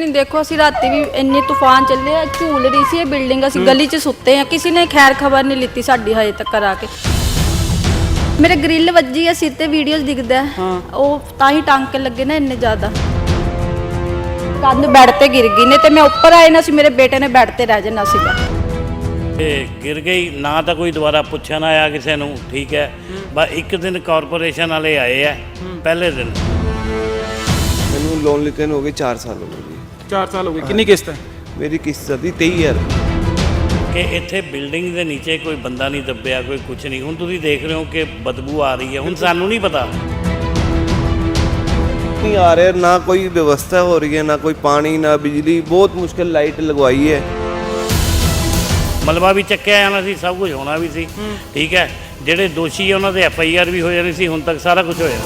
ਨਹੀਂ ਦੇਖੋ ਅਸੀਂ ਰਾਤੀ ਵੀ ਇੰਨੇ ਤੂਫਾਨ ਚੱਲੇ ਆ ਝੂਲ ਰਹੀ ਸੀ ਇਹ ਬਿਲਡਿੰਗ ਅਸੀਂ ਗਲੀ 'ਚ ਸੁੱਤੇ ਆ। ਕਿਸੇ ਨੇ ਖੈਰ ਖਬਰ ਨਹੀਂ ਲਿੱਤੀ ਸਾਡੀ ਹਜੇ ਤੱਕ ਆ ਕੇ। ਮੇਰੇ ਗ੍ਰਿਲ ਵੱਜੀ ਆ ਸਿਰ ਤੇ ਵੀਡੀਓਜ਼ ਦਿਖਦਾ ਹੈ। ਉਹ ਤਾਂ ਹੀ ਟਾਂਕੇ ਲੱਗੇ ਨਾ ਇੰਨੇ ਜ਼ਿਆਦਾ। ਕੰਧ ਬੈੱਡ ਤੇ ਗਿਰ ਗਈ ਨੇ ਤੇ ਮੈਂ ਉੱਪਰ ਆਏ ਨਾ ਸੀ ਮੇਰੇ ਬੇਟੇ ਨੇ ਬੈੱਡ ਤੇ ਰਹਿ ਜਾਣਾ ਸੀਗਾ। ਤੇ ਗਿਰ ਗਈ ਨਾ ਤਾਂ ਕੋਈ ਦੁਬਾਰਾ ਪੁੱਛਣ ਆਇਆ ਕਿਸੇ ਨੂੰ ਠੀਕ ਹੈ। ਬਸ ਇੱਕ ਦਿਨ ਕਾਰਪੋਰੇਸ਼ਨ ਵਾਲੇ ਆਏ ਆ ਪਹਿਲੇ ਦਿਨ। ਮੈਨੂੰ ਲੋਨ ਲਿੱਤੇ ਨੂੰ ਹੋ ਗਏ 4 ਸਾਲ ਹੋ ਗਏ। 4 ਸਾਲ ਹੋ ਗਏ। ਕਿੰਨੀ ਕਿਸ਼ਤ ਹੈ? ਮੇਰੀ ਕਿਸ਼ਤ ਦੀ 23000 ਕਿ ਇੱਥੇ ਬਿਲਡਿੰਗ ਦੇ ਨੀਚੇ ਕੋਈ ਬੰਦਾ ਨਹੀਂ ਦੱਬਿਆ ਕੋਈ ਕੁਝ ਨਹੀਂ। ਹੁਣ ਤੁਸੀਂ ਦੇਖ ਰਹੇ ਹੋ ਕਿ ਬਦਬੂ ਆ ਰਹੀ ਹੈ। ਹੁਣ ਸਾਨੂੰ ਨਹੀਂ ਪਤਾ। ਨਹੀਂ ਆ ਰਿਹਾ ਨਾ ਕੋਈ ਵਿਵਸਥਾ ਹੋ ਰਹੀ ਹੈ ਨਾ ਕੋਈ ਪਾਣੀ ਨਾ ਬਿਜਲੀ। ਬਹੁਤ ਮੁਸ਼ਕਿਲ ਲਾਈਟ ਲਗਵਾਈ ਹੈ। ਮਲਬਾ ਵੀ ਚੱਕਿਆ ਜਾਣਾ ਸੀ ਸਭ ਕੁਝ ਹੋਣਾ ਵੀ ਸੀ। ਠੀਕ ਹੈ। ਜਿਹੜੇ ਦੋਸ਼ੀ ਆ ਉਹਨਾਂ ਦੇ ਐਫ ਆਈ ਆਰ ਵੀ ਹੋ ਜਾਣੀ ਸੀ। ਹੁਣ ਤੱਕ ਸਾਰਾ ਕੁਝ ਹੋਇਆ।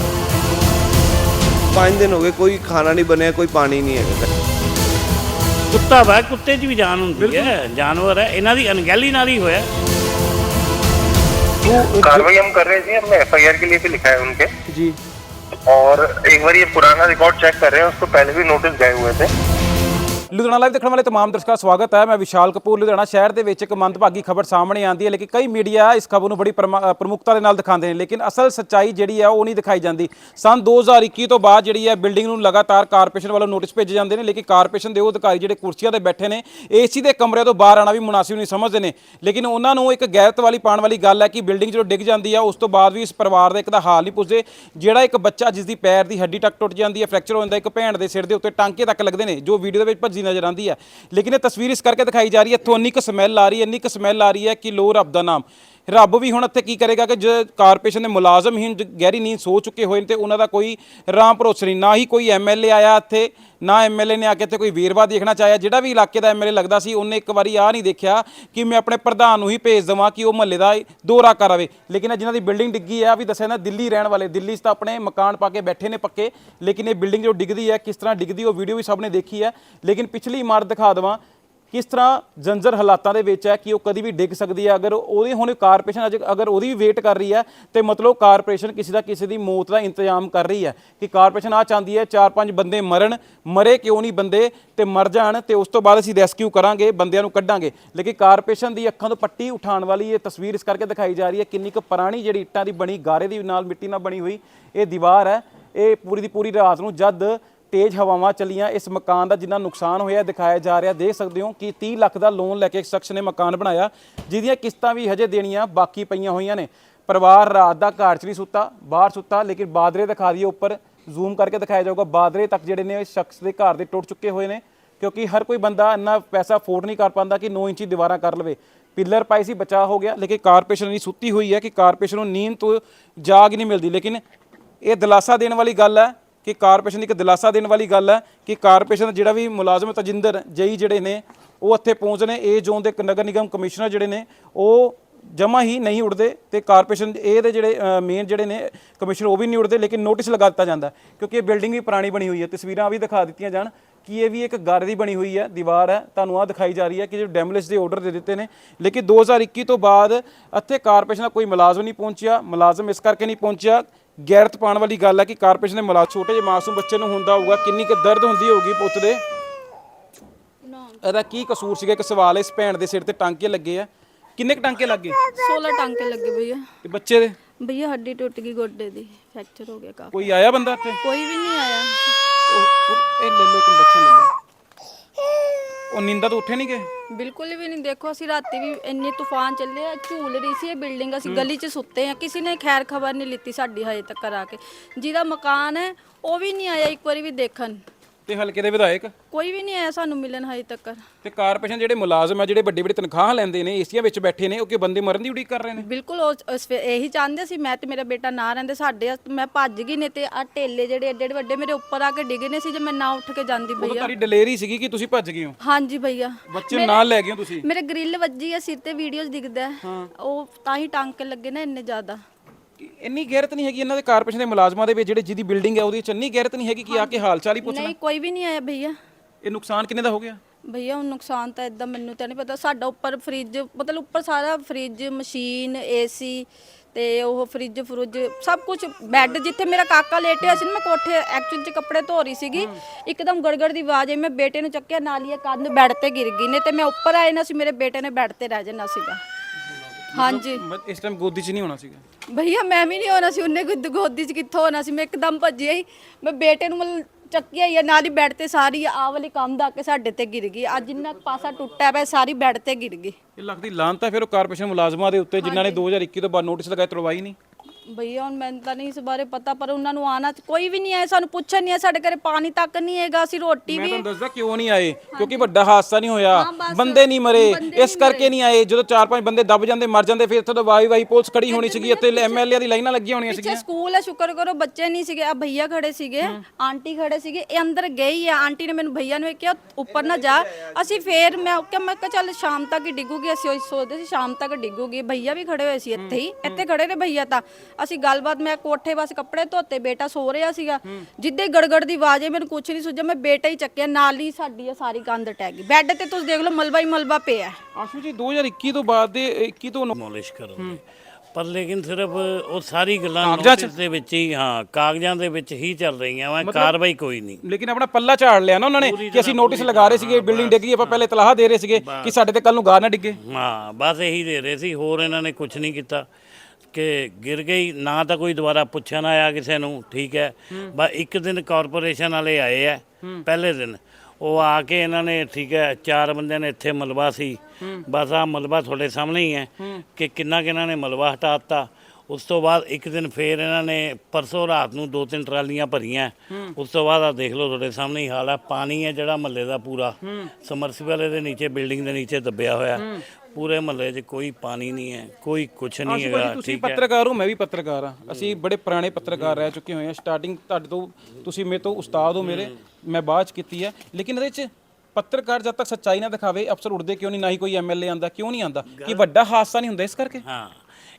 5 ਦਿਨ ਹੋ ਗਏ ਕੋਈ ਖਾਣਾ ਨਹੀਂ ਬਣਿਆ ਕੋਈ ਪਾਣੀ ਨਹੀਂ ਹੈਗਾ। ਕੁੱਤਾ ਵਾ ਕੁੱਤੇ 'ਚ ਵੀ ਜਾਨ ਹੁੰਦੀ ਹੈ ਜਾਨਵਰ ਹੈ ਇਹਨਾਂ ਦੀ ਅਣਗਹਿਲੀ ਨਾਲ ਹੀ ਹੋਇਆ कार्रवाई हम कर रहे थे हमने एफ के लिए भी लिखा है उनके ਜੀ और एक बार ये पुराना रिकॉर्ड चेक कर रहे हैं उसको पहले भी नोटिस गए हुए थे ਲੁਧਿਆਣਾ ਲਾਈਵ ਦੇਖਣ ਵਾਲੇ तमाम ਦਰਸ਼ਕਾਂ ਦਾ ਸਵਾਗਤ ਹੈ ਮੈਂ ਵਿਸ਼ਾਲ ਕਪੂਰ ਲੁਧਿਆਣਾ ਸ਼ਹਿਰ ਦੇ ਵਿੱਚ ਇੱਕ ਮੰਦਭਾਗੀ ਖਬਰ ਸਾਹਮਣੇ ਆਉਂਦੀ ਹੈ ਲੇਕਿਨ ਕਈ ਮੀਡੀਆ ਇਸ ਖਬਰ ਨੂੰ ਬੜੀ ਪ੍ਰਮਾ- ਅ, ਪ੍ਰਮੁਖਤਾ ਦੇ ਨਾਲ ਦਿਖਾਉਂਦੇ ਨੇ ਲੇਕਿਨ ਅਸਲ ਸੱਚਾਈ ਜਿਹੜੀ ਹੈ ਉਹ ਨਹੀਂ ਦਿਖਾਈ ਜਾਂਦੀ ਸਨ 2021 ਤੋਂ ਬਾਅਦ ਜਿਹੜੀ ਹੈ ਬਿਲਡਿੰਗ ਨੂੰ ਲਗਾਤਾਰ ਕਾਰਪੋਰੇਸ਼ਨ ਵੱਲੋਂ ਨੋਟਿਸ ਭੇਜੇ ਜਾਂਦੇ ਨੇ ਲੇਕਿਨ ਕਾਰਪੋਰੇਸ਼ਨ ਦੇ ਉਹ ਅਧਿਕਾਰੀ ਜਿਹੜੇ ਕੁਰਸੀਆਂ ਤੇ ਬੈਠੇ ਨੇ ਏਸੀ ਦੇ ਕਮਰੇ ਤੋਂ ਬਾਹਰ ਆਣਾ ਵੀ ਮੁਨਾਸਿਬ ਨਹੀਂ ਸਮਝਦੇ ਨੇ ਲੇਕਿਨ ਉਹਨਾਂ ਨੂੰ ਇੱਕ ਗੈਰਤ ਵਾਲੀ ਪਾਉਣ ਵਾਲੀ ਗੱਲ ਹੈ ਕਿ ਬਿਲਡਿੰਗ ਜਦੋਂ ਡਿੱਗ ਜਾਂਦੀ ਹੈ ਉਸ ਤੋਂ ਬਾਅਦ ਵੀ ਇਸ ਪਰਿਵਾਰ ਦਾ ਇੱਕ ਦਾ ਹਾਲ ਨਹੀਂ ਪੁੱਛਦੇ ਜਿਹੜਾ ਇੱਕ ਬੱਚਾ ਜਿਸ ਦੀ ਪੈਰ ਦੀ ਹੱਡੀ ਤੱਕ ਟੁੱਟ ਜਾਂਦੀ ਹੈ ਫ੍ਰੈਕਚਰ ਹੋ ਜਾਂਦਾ ਇੱਕ ਭੈਣ ਦੇ ਸਿਰ ਦੇ ਉੱਤੇ ਟਾਂਕੇ ਤੱਕ ਲੱਗਦੇ ਨੇ ਜੋ ਵੀਡੀਓ ਦੇ ਵਿੱਚ ਭੱਜੀ ਨਜ਼ਰ ਆਉਂਦੀ ਹੈ। ਲੇਕਿਨ ਇਹ ਤਸਵੀਰ ਇਸ ਕਰਕੇ ਦਿਖਾਈ ਜਾ ਰਹੀ ਹੈ, ਇੱਥੋਂ ਇੰਨੀ ਕੁ ਸਮੈਲ ਆ ਰਹੀ ਹੈ, ਇੰਨੀ ਕੁ ਸਮੈਲ ਆ ਰਹੀ ਹੈ ਕਿ ਲੋਅ ਰੱਬ ਦਾ ਨਾਮ ਰੱਬ ਵੀ ਹੁਣ ਇੱਥੇ ਕੀ ਕਰੇਗਾ ਕਿ ਜੇ ਕਾਰਪੋਰੇਸ਼ਨ ਦੇ ਮੁਲਾਜ਼ਮ ਹੀ ਜ- ਗਹਿਰੀ ਨੀਂਦ ਸੋ ਚੁੱਕੇ ਹੋਏ ਨੇ ਤੇ ਉਹਨਾਂ ਦਾ ਕੋਈ ਰਾਮ ਭਰੋਸੇ ਨਹੀਂ, ਨਾ ਹੀ ਕੋਈ ਐਮਐਲਏ ਆਇਆ ਇੱਥੇ, ਨਾ ਐਮਐਲਏ ਨੇ ਆ ਕੇ ਇੱਥੇ ਕੋਈ ਵੇਰਵਾ ਦੇਖਣਾ ਚਾਹਿਆ। ਜਿਹੜਾ ਵੀ ਇਲਾਕੇ ਦਾ ਐਮਐਲਏ ਲੱਗਦਾ ਸੀ, ਉਹਨੇ ਇੱਕ ਵਾਰੀ ਆ ਨਹੀਂ ਦੇਖਿਆ ਕਿ ਮੈਂ ਆਪਣੇ ਪ੍ਰਧਾਨ ਨੂੰ ਹੀ ਭੇਜ ਦੇਵਾਂ ਕਿ ਉਹ ਮਹੱਲੇ ਦਾ ਦੌਰਾ ਕਰਾਵੇ ਲੇਕਿਨ ਇਹ ਜਿਨ੍ਹਾਂ ਦੀ ਬਿਲਡਿੰਗ ਡਿੱਗੀ ਹੈ ਆ ਵੀ ਦੱਸਿਆ ਨਾ ਦਿੱਲੀ ਰਹਿਣ ਵਾਲੇ, ਦਿੱਲੀ 'ਚ ਤਾਂ ਆਪਣੇ ਮਕਾਨ ਪਾ ਕੇ ਬੈਠੇ ਨੇ ਪੱਕੇ, ਲੇਕਿਨ ਇਹ ਬਿਲਡਿੰਗ ਜੋ ਡਿੱਗਦੀ ਹੈ, ਕਿਸ ਤਰ੍ਹਾਂ ਡਿੱਗਦੀ, ਉਹ ਵੀਡੀਓ ਵੀ ਸਭ ਨੇ ਦੇਖੀ ਹੈ। ਲੇਕਿਨ ਪਿਛਲੀ ਇਮਾਰਤ ਦਿਖਾ ਦੇਵਾਂ ਕਿਸ ਤਰ੍ਹਾਂ ਜੰਜਰ ਹਾਲਾਤਾਂ ਦੇ ਵਿੱਚ ਹੈ ਕਿ ਉਹ ਕਦੀ ਵੀ ਡਿੱਗ ਸਕਦੀ ਹੈ? ਅਗਰ ਉਹਦੇ ਹੁਣ ਕਾਰਪੋਰੇਸ਼ਨ ਅਜ ਅਗਰ ਉਹਦੀ ਵੀ ਵੇਟ ਕਰ ਰਹੀ ਹੈ, ਤੇ ਮਤਲਬ ਕਾਰਪੋਰੇਸ਼ਨ ਕਿਸੇ ਦਾ ਕਿਸੇ ਦੀ ਮੌਤ ਦਾ ਇੰਤਜ਼ਾਮ ਕਰ ਰਹੀ ਹੈ ਕਿ ਕਾਰਪੋਰੇਸ਼ਨ ਆ ਚਾਹੁੰਦੀ ਹੈ ਚਾਰ ਪੰਜ ਬੰਦੇ ਮਰਨ, ਮਰੇ ਕਿਉਂ ਨਹੀਂ ਬੰਦੇ, ਤੇ ਮਰ ਜਾਣ, ਤੇ ਉਸ ਤੋਂ ਬਾਅਦ ਅਸੀਂ ਰੈਸਕਿਊ ਕਰਾਂਗੇ, ਬੰਦਿਆਂ ਨੂੰ ਕੱਢਾਂਗੇ। ਲੇਕਿਨ ਕਾਰਪੋਰੇਸ਼ਨ ਦੀ ਅੱਖਾਂ ਤੋਂ ਪੱਟੀ ਉਠਾਉਣ ਵਾਲੀ ਇਹ ਤਸਵੀਰ ਇਸ ਕਰਕੇ ਦਿਖਾਈ ਜਾ ਰਹੀ ਹੈ, ਕਿੰਨੀ ਕੁ ਪੁਰਾਣੀ ਜਿਹੜੀ ਇੱਟਾਂ ਦੀ ਬਣੀ, ਗਾਰੇ ਦੀ ਨਾਲ ਮਿੱਟੀ ਨਾਲ ਬਣੀ ਹੋਈ ਇਹ ਦੀਵਾਰ ਹੈ। ਇਹ ਪੂਰੀ ਦੀ ਪੂਰੀ ਰਾਤ ਨੂੰ ਜਦ ਤੇਜ਼ ਹਵਾਵਾਂ ਚੱਲੀਆਂ। ਇਸ ਮਕਾਨ ਦਾ ਜਿੰਨਾ ਨੁਕਸਾਨ ਹੋਇਆ, ਦਿਖਾਇਆ ਜਾ ਰਿਹਾ। ਦੇਖ ਸਕਦੇ ਹੋ ਕਿ 30 ਲੱਖ ਦਾ ਲੋਨ ਲੈ ਕੇ ਇੱਕ ਸ਼ਖਸ ਨੇ ਮਕਾਨ ਬਣਾਇਆ, ਜਿਹਦੀਆਂ ਕਿਸ਼ਤਾਂ ਵੀ ਹਜੇ ਦੇਣੀਆਂ ਬਾਕੀ ਪਈਆਂ ਹੋਈਆਂ ਨੇ। ਪਰਿਵਾਰ ਰਾਤ ਦਾ ਘਰ 'ਚ ਨਹੀਂ ਸੁੱਤਾ, ਬਾਹਰ ਸੁੱਤਾ, ਲੇਕਿਨ ਬਾਦਰੇ ਦਿਖਾ ਦਈਏ ਉੱਪਰ। ਜ਼ੂਮ ਕਰਕੇ ਦਿਖਾਇਆ ਜਾਊਗਾ। ਬਾਦਰੇ ਤੱਕ ਜਿਹੜੇ ਨੇ ਇਸ ਸ਼ਖਸ ਦੇ ਘਰ ਦੇ ਟੁੱਟ ਚੁੱਕੇ ਹੋਏ ਨੇ, ਕਿਉਂਕਿ ਹਰ ਕੋਈ ਬੰਦਾ ਇੰਨਾ ਪੈਸਾ ਅਫੋਰਡ ਨਹੀਂ ਕਰ ਪਾਉਂਦਾ ਕਿ 9 ਇੰਚੀ ਦੀਵਾਰਾਂ ਕਰ ਲਵੇ। ਪਿੱਲਰ ਪਾਈ ਸੀ ਬਚਾ ਹੋ ਗਿਆ, ਲੇਕਿਨ ਕਾਰਪੋਰੇਸ਼ਨ ਨਹੀਂ ਸੁੱਤੀ ਹੋਈ ਹੈ ਕਿ ਕਾਰਪੋਰੇਸ਼ਨ ਨੂੰ ਨੀਂਦ ਤੋਂ ਜਾਗ ਹੀ ਨਹੀਂ ਮਿਲਦੀ। ਲੇਕਿਨ ਇਹ ਦਿਲਾਸਾ ਦੇਣ ਵਾਲੀ ਗੱਲ ਹੈ ਕਿ ਕਾਰਪੋਰੇਸ਼ਨ ਦੀ ਇੱਕ ਦਿਲਾਸਾ ਦੇਣ ਵਾਲੀ ਗੱਲ ਹੈ ਕਿ ਕਾਰਪੋਰੇਸ਼ਨ ਦਾ ਜਿਹੜਾ ਵੀ ਮੁਲਾਜ਼ਮ ਤਜਿੰਦਰ, ਜਈ ਜਿਹੜੇ ਨੇ, ਉਹ ਇੱਥੇ ਪਹੁੰਚਦੇ ਨੇ। ਇਹ ਜ਼ੋਨ ਦੇ ਕ- ਨਗਰ ਨਿਗਮ ਕਮਿਸ਼ਨਰ ਜਿਹੜੇ ਨੇ, ਉਹ ਜਮਾ ਹੀ ਨਹੀਂ ਉੜਦੇ ਤੇ ਕਾਰਪੋਰੇਸ਼ਨ ਇਹ ਦੇ ਜਿਹੜੇ ਮੇਨ ਜਿਹੜੇ ਨੇ, ਕਮਿਸ਼ਨਰ ਉਹ ਵੀ ਨਹੀਂ ਉੜਦੇ, ਲੇਕਿਨ ਨੋਟਿਸ ਲਗਾ ਦਿੱਤਾ ਜਾਂਦਾ ਕਿਉਂਕਿ ਇਹ ਬਿਲਡਿੰਗ ਵੀ ਪੁਰਾਣੀ ਬਣੀ ਹੋਈ ਹੈ। ਤਸਵੀਰਾਂ ਵੀ ਦਿਖਾ ਦਿੱਤੀਆਂ ਜਾਣ ਕਿ ਇਹ ਵੀ ਇੱਕ ਗਰ ਦੀ ਬਣੀ ਹੋਈ ਹੈ, ਦੀਵਾਰ ਹੈ। ਤੁਹਾਨੂੰ ਆ ਦਿਖਾਈ ਜਾ ਰਹੀ ਹੈ ਕਿ ਜੋ ਡੈਮੋਲਿਸ਼ ਦੇ ਆਰਡਰ ਦੇ ਦਿੱਤੇ ਨੇ। ਲੇਕਿਨ 2021 ਤੋਂ ਬਾਅਦ ਇੱਥੇ ਕਾਰਪੋਰੇਸ਼ਨ ਦਾ ਕੋਈ ਮੁਲਾਜ਼ਮ ਨਹੀਂ ਪਹੁੰਚਿਆ। ਮੁਲਾਜ਼ਮ ਇਸ ਕਰਕੇ ਨਹੀਂ ਪਹੁੰਚਿਆ ਗੈਰਤ ਪਾਉਣ ਵਾਲੀ ਗੱਲ ਹੈ ਕਿ ਕਾਰਪੋਰੇਸ਼ਨ ਦੇ ਮੁਲਾਜ਼ਮ ਛੋਟੇ ਜਿਹੇ ਮਾਸੂਮ ਬੱਚੇ ਨੂੰ ਹੁੰਦਾ ਹੋਊਗਾ ਕਿੰਨੀ ਕੁ ਦਰਦ ਹੁੰਦੀ ਹੋਊਗੀ ਪੁੱਤ ਦੇ? ਇਹਦਾ ਕੀ ਕਸੂਰ ਸੀਗਾ? ਇੱਕ ਸਵਾਲ ਹੈ ਇਸ ਭੈਣ ਦੇ ਸਿਰ ਤੇ ਟਾਂਕੇ ਲੱਗੇ ਆ। ਕਿੰਨੇ ਕੁ ਟਾਂਕੇ ਲੱਗੇ? 16 ਟਾਂਕੇ ਲੱਗੇ ਭਈਆ। ਤੇ ਬੱਚੇ ਦੇ? ਭਈਆ ਹੱਡੀ ਟੁੱਟ ਗਈ ਗੋਡੇ ਦੀ ਫ੍ਰੈਕਚਰ ਹੋ ਗਿਆ ਕਾਫੀ। ਕੋਈ ਆਇਆ ਬੰਦਾ ਇੱਥੇ? ਕੋਈ ਵੀ ਨਹੀਂ ਆਇਆ। ਉਹ- ਉਹ- ਇਹ ਲੈ ਲੋ ਕੰਡਕਸ਼ਨ ਲੈ ਲੋ ਉਹ ਨਿੰਦਾ ਤੋਂ ਉੱਠੇ ਨਹੀਂ ਗਏ ਬਿਲਕੁਲ ਵੀ ਨਹੀਂ। ਦੇਖੋ ਅਸੀਂ ਰਾਤੀ ਵੀ ਇੰਨੇ ਤੂਫਾਨ ਚੱਲੇ ਆ ਝੂਲ ਰਹੀ ਸੀ ਇਹ ਬਿਲਡਿੰਗ। ਅਸੀਂ ਗਲੀ 'ਚ ਸੁੱਤੇ ਆ ਕਿਸੇ ਨੇ ਖੈਰ ਖਬਰ ਨਹੀਂ ਲਿੱਤੀ ਸਾਡੀ ਹਜੇ ਤੱਕ ਆ ਕੇ। ਜਿਹਦਾ ਮਕਾਨ ਹੈ ਉਹ ਵੀ ਨਹੀਂ ਆਇਆ ਇੱਕ ਵਾਰੀ ਵੀ ਦੇਖਣ। ਤੇ ਹਲਕੇ ਦੇ ਵਿਧਾਇਕ? ਕੋਈ ਵੀ ਨਹੀਂ ਆਇਆ ਸਾਨੂੰ ਮਿਲਣ ਹਜੇ ਤੱਕ ਤੇ ਕਾਰਪੋਰੇਸ਼ਨ ਜਿਹੜੇ ਮੁਲਾਜ਼ਮ ਆ ਜਿਹੜੇ ਵੱਡੇ ਵੱਡੇ ਤਨਖਾਹਾਂ ਲੈਂਦੇ ਨੇ ਏਸੀਆਂ ਵਿੱਚ ਬੈਠੇ ਨੇ ਉਹ ਕਿ ਬੰਦੇ ਮਰਨ ਦੀ ਉਡੀਕ ਕਰ ਰਹੇ ਨੇ? ਬਿਲਕੁਲ ਉਹ ਉਸ ਵੇ- ਇਹੀ ਚਾਹੁੰਦੇ ਸੀ ਮੈਂ ਤੇ ਮੇਰਾ ਬੇਟਾ ਨਾ ਰਹਿੰਦੇ ਸਾਡੇ ਹੱਥ- ਮੈਂ ਭੱਜ ਗਈ ਨੇ ਤੇ ਆ ਢੇਲੇ ਜਿਹੜੇ ਏਡੇ ਏਡੇ ਵੱਡੇ ਮੇਰੇ ਉੱਪਰ ਆ ਕੇ ਡਿੱਗੇ ਨੇ ਸੀ ਜੇ ਮੈਂ ਨਾ ਉੱਠ ਕੇ ਜਾਂਦੀ ਉਹ ਭਈਆ ਤੁਹਾਡੀ ਡਿਲੀਵਰੀ ਸੀਗੀ ਕਿ ਤੁਸੀਂ ਭੱਜ ਗਏ ਹੋ? ਹਾਂਜੀ ਭਈਆ। ਬੱਚੇ ਨਾਲ ਲੈ ਗਏ ਹੋ ਤੁਸੀਂ? ਮੇਰੇ ਗ੍ਰਿਲ ਵੱਜੀ ਆ ਸਿਰ ਤੇ ਵੀਡੀਓਜ਼ ਦਿਖਦਾ। ਹੈ। ਉਹ ਤਾਂ ਹੀ ਟਾਂਕੇ ਲੱਗੇ ਨੇ ਇੰਨੇ ਜ਼ਿਆਦਾ। ਇੰਨੀ ਗੈਰਤ ਨਹੀਂ ਹੈਗੀ ਇਹਨਾਂ ਦੇ ਕਾਰਪੋਰੇਸ਼ਨ ਦੇ ਮੁਲਾਜ਼ਮਾਂ ਦੇ ਵਿੱਚ ਜਿਹੜੇ ਜਿਹਦੀ ਬਿਲਡਿੰਗ ਹੈ ਉਹਦੀ ਚ ਇੰਨੀ ਗੈਰਤ ਨਹੀਂ ਹੈਗੀ ਕਿ ਆ ਕੇ ਹਾਲ ਚਾਲ ਹੀ ਪੁੱਛਣਾ ਨਹੀਂ ਕੋਈ ਵੀ ਨਹੀਂ ਆਇਆ ਭਈਆ। ਇਹ ਨੁਕਸਾਨ ਕਿੰਨੇ ਦਾ ਹੋ ਗਿਆ? ਭਈਆ ਹੁਣ ਨੁਕਸਾਨ ਤਾਂ ਇਦਾਂ ਮੈਨੂੰ ਤਾਂ ਨਹੀਂ ਪਤਾ। ਸਾਡਾ ਉੱਪਰ ਫ੍ਰਿਜ ਮਤਲਬ ਉੱਪਰ ਸਾਰਾ ਫ੍ਰਿਜ ਮਸ਼ੀਨ ਏਸੀ ਤੇ ਉਹ ਫ੍ਰਿਜ ਫਰੁੱਜ ਸਭ ਕੁਝ ਬੈੱਡ ਜਿੱਥੇ ਮੇਰਾ ਕਾਕਾ ਲੇਟਿਆ ਸੀ ਨਾ ਮੈਂ ਕੋਠੇ ਐਕਚੁਅਲ 'ਚ ਕੱਪੜੇ ਧੋ ਰਹੀ ਸੀਗੀ। ਇੱਕਦਮ ਗੜਗੜ ਦੀ ਆਵਾਜ਼ ਆਈ ਮੈਂ ਬੇਟੇ ਨੂੰ ਚੱਕਿਆ ਨਾਲ ਹੀ ਇਹ ਕੰਧ ਬੈੱਡ ਤੇ ਗਿਰ ਗਈ। ਨੇ ਤੇ ਮੈਂ ਉੱਪਰ ਆਏ ਨਾ ਸੀ ਮੇਰੇ ਬੇਟੇ ਨੇ ਬੈੱਡ ਤੇ ਰਹਿ ਜਾਣਾ ਸੀਗਾ। ਹਾਂਜੀ। ਇਸ ਟਾਈਮ ਗੋਦੀ 'ਚ ਨਹੀਂ ਹੋਣਾ ਸੀਗਾ। ਭਈਆ ਮੈਂ ਵੀ ਨਹੀਂ ਹੋਣਾ ਸੀ। ਉਹਨੇ ਗੁੱਦ ਗੋਦੀ 'ਚ ਕਿੱਥੋਂ ਹੋਣਾ ਸੀ? ਮੈਂ ਇੱਕਦਮ ਭੱਜੀ ਆਈ। ਮੈਂ ਬੇਟੇ ਨੂੰ ਮਤਲਬ ਚੱਕਿਆ ਹੀ ਆ, ਨਾਲ ਹੀ ਬੈੱਡ ਤੇ ਸਾਰੀ ਆਹ ਵਾਲੀ ਕੰਧ ਆ ਕੇ ਸਾਡੇ ਤੇ ਗਿਰ ਗਈ। ਅੱਜ ਜਿੰਨਾ ਕੁ ਪਾਸਾ ਟੁੱਟਿਆ ਪਿਆ ਸਾਰੀ ਬੈੱਡ ਤੇ ਗਿਰ ਗਈ। ਇਹ ਲੱਗਦੀ ਲਾਂਤ ਹੈ ਫਿਰ ਉਹ ਕਾਰਪੋਰੇਸ਼ਨ ਮੁਲਾਜ਼ਮਾਂ ਦੇ ਉੱਤੇ ਜਿਨ੍ਹਾਂ ਨੇ 2021 ਤੋਂ ਬਾਅਦ ਨੋਟਿਸ ਲਗਾਏ ਤੁਲਵਾਈ ਨਹੀਂ। ਭਈਆ ਹੁਣ ਮੈਨੂੰ ਤਾਂ ਨਹੀਂ ਇਸ ਬਾਰੇ ਪਤਾ ਪਰ ਉਹਨਾਂ ਨੂੰ ਆਣਾ ਕੋਈ ਵੀ ਨਹੀਂ ਆਇਆ ਸਾਨੂੰ ਪੁੱਛਣ ਨਹੀਂ ਆਇਆ ਸਾਡੇ ਘਰੇ ਪਾਣੀ ਤੱਕ ਨਹੀਂ ਹੈਗਾ ਅਸੀਂ ਰੋਟੀ ਮੈਂ ਵੀ ਤੁਹਾਨੂੰ ਦੱਸਦਾ ਕਿਉਂ ਨਹੀਂ ਆਏ? ਕਿਉਂਕਿ ਵੱਡਾ ਹਾਦਸਾ ਨਹੀਂ ਹੋਇਆ। ਹਾਂ, ਬਸ ਬੰਦੇ ਨਹੀਂ ਮਰੇ। ਬੰਦੇ ਇਸ ਕਰਕੇ ਨਹੀਂ ਆਏ। ਜਦੋਂ ਚਾਰ ਪੰਜ ਬੰਦੇ ਦਬ ਜਾਂਦੇ ਮਰ ਜਾਂਦੇ ਫਿਰ ਇੱਥੇ ਤੋਂ ਵਾਈ ਵਾਈ ਪੁਲਿਸ ਖੜੀ ਹੋਣੀ ਸੀਗੀ ਅਤੇ ਐਮਐਲਏ ਦੀ ਲਾਈਨਾਂ ਲੱਗੀਆਂ ਹੋਣੀਆਂ ਪਿੱਛੇ ਸੀਗੀਆਂ। ਸਕੂਲ ਹੈ ਸ਼ੁਕਰ ਕਰੋ ਬੱਚੇ ਨਹੀਂ ਸੀਗੇ। ਆ ਭਈਆ ਖੜੇ ਸੀਗੇ ਆਂਟੀ ਖੜੇ ਸੀਗੇ ਇਹ ਅੰਦਰ ਗਈ ਆ। ਆਂਟੀ ਨੇ ਮੈਨੂੰ ਭਈਆ ਨੂੰ ਇਹ ਕਿਹਾ ਉੱਪਰ ਨਾ ਜਾ। ਅਸੀਂ ਫੇਰ ਮੈਂ ਕਿਹਾ ਮੈਂ ਕਿਹਾ ਚੱਲ ਸ਼ਾਮ ਤੱਕ ਹੀ ਡਿੱਗੂਗੀ। ਅਸੀਂ ਉਹੀ ਸੋਚਦੇ ਸੀ ਸ਼ਾਮ ਤੱਕ ਡਿੱਗੂਗੀ। ਭਈਆ ਵੀ ਖੜੇ ਹੋਏ ਸੀ ਇੱਥੇ ਹੀ। ਇੱਥੇ ਖੜੇ ਨੇ ਭਈਆ ਤਾਂ। ਅਸੀਂ ਗੱਲਬਾਤ ਮੈਂ ਕੋਠੇ ਬਸ ਕੱਪੜੇ ਧੋਤੇ ਬੇਟਾ ਸੋ ਰਿਹਾ ਸੀਗਾ। ਜਿੱਦੇ ਗੜਗੜ ਦੀ ਆਵਾਜ਼ ਆਈ ਮੈਨੂੰ ਕੁਛ ਨਹੀਂ ਸੁਝਿਆ ਮੈਂ ਬੇਟਾ ਹੀ ਚੱਕਿਆ ਨਾਲ ਹੀ ਸਾਡੀ ਇਹ ਸਾਰੀ ਕੰਧ ਟਹਿ ਗਈ ਬੈੱਡ ਤੇ ਤੁਸੀਂ ਦੇਖ ਲਓ ਮਲਬਾ ਹੀ ਮਲਬਾ ਪਿਆ। ਆਸ਼ੂ ਜੀ 2021 ਤੋਂ ਬਾਅਦ ਦੇ 21 ਤੋਂ ਨੌ- ਡਿਮੋਲਿਸ਼ ਕਰੋਗੇ। ਪਰ ਲੇਕਿਨ ਸਿਰਫ ਉਹ ਸਾਰੀ ਗੱਲਾਂ ਕਾਗਜ਼ਾਂ 'ਚ? ਦੇ ਵਿੱਚ ਹੀ ਹਾਂ ਕਾਗਜ਼ਾਂ ਦੇ ਵਿੱਚ ਹੀ ਚੱਲ ਰਹੀਆਂ ਵਾ ਕਾਰਵਾਈ ਕੋਈ ਨਹੀਂ। ਲੇਕਿਨ ਆਪਣਾ ਪੱਲਾ ਝਾੜ ਲਿਆ ਨਾ ਉਹਨਾਂ ਨੇ ਕਿ ਅਸੀਂ ਨੋਟਿਸ ਲਗਾ ਰਹੇ ਸੀਗੇ ਬਿਲਡਿੰਗ ਡਿੱਗੀ ਆਪਾਂ ਪਹਿਲੇ ਤਲਾਹ ਦੇ ਰਹੇ ਸੀਗੇ ਕਿ ਸਾਡੇ ਤੇ ਕੱਲ ਨੂੰ ਗਾਰ ਨਾ ਡਿੱਗੇ। ਹਾਂ ਬਸ ਇਹੀ ਦੇ ਰਹੇ ਸੀ ਹੋਰ ਇਹਨਾਂ ਨੇ ਕੁਝ ਨਹੀਂ ਕੀਤਾ। ਕਿ ਗਿਰ ਗਈ ਨਾ ਤਾਂ ਕੋਈ ਦੁਬਾਰਾ ਪੁੱਛਣ ਆਇਆ ਕਿਸੇ ਨੂੰ ਠੀਕ ਹੈ। ਬਸ ਇੱਕ ਦਿਨ ਕਾਰਪੋਰੇਸ਼ਨ ਵਾਲੇ ਆਏ ਆ ਪਹਿਲੇ ਦਿਨ। ਉਹ ਆ ਕੇ ਇਹਨਾਂ ਨੇ ਠੀਕ ਹੈ ਚਾਰ ਬੰਦਿਆਂ ਨੇ ਇੱਥੇ ਮਲਬਾ ਸੀ। ਬਸ ਆ ਮਲਬਾ ਤੁਹਾਡੇ ਸਾਹਮਣੇ ਹੀ ਹੈ ਕਿ ਕਿੰਨਾ ਕਿ ਇਹਨਾਂ ਨੇ ਮਲਬਾ ਹਟਾਤਾ ਉਸ ਤੋਂ ਬਾਅਦ ਇੱਕ ਦਿਨ ਫੇਰ ਇਹਨਾਂ ਨੇ ਪਰਸੋਂ ਰਾਤ ਨੂੰ ਦੋ ਤਿੰਨ ਟਰਾਲੀਆਂ ਭਰੀਆਂ। ਉਸ ਤੋਂ ਬਾਅਦ ਆ ਦੇਖ ਲਓ ਤੁਹਾਡੇ ਸਾਹਮਣੇ ਹੀ ਹਾਲ ਹੈ ਪਾਣੀ ਹੈ ਜਿਹੜਾ ਮਹੱਲੇ ਦਾ ਪੂਰਾ। ਸਮਰਸੀਬਲ ਦੇ ਨੀਚੇ ਬਿਲਡਿੰਗ ਦੇ ਨੀਚੇ ਦੱਬਿਆ ਹੋਇਆ। ਪੂਰੇ ਮਹੱਲੇ 'ਚ ਕੋਈ ਪਾਣੀ ਨਹੀਂ ਹੈ ਕੋਈ ਕੁਛ ਨਹੀਂ ਹੈਗਾ ਤੁਸੀਂ ਠੀਕ ਹੈ। ਪੱਤਰਕਾਰ ਹੋ ਮੈਂ ਵੀ ਪੱਤਰਕਾਰ ਹਾਂ। ਅਸੀਂ ਬੜੇ ਪੁਰਾਣੇ ਪੱਤਰਕਾਰ ਰਹਿ ਚੁੱਕੇ ਹੋਏ ਹਾਂ। ਸਟਾਰਟਿੰਗ ਤੁਹਾਡੇ ਤੋਂ ਤੁਸੀਂ ਮੇਰੇ ਤੋਂ ਉਸਤਾਦ ਹੋ ਮੇਰੇ ਮੈਂ ਬਾਅਦ ਚ ਕੀਤੀ ਹੈ। ਲੇਕਿਨ ਇਹਦੇ ਚ ਪੱਤਰਕਾਰ ਜਦ ਤੱਕ ਸੱਚਾਈ ਨਾ ਦਿਖਾਵੇ ਅਫਸਰ ਉੜਦੇ ਕਿਉਂ ਨਹੀਂ? ਨਾ ਹੀ ਕੋਈ ਐਮਐਲਏ ਆਂਦਾ ਕਿਉਂ ਨਹੀਂ ਆਂਦਾ ਕਿ ਵੱਡਾ ਹਾਦਸਾ ਨਹੀਂ ਹੁੰਦਾ ਇਸ ਕਰਕੇ? ਹਾਂ।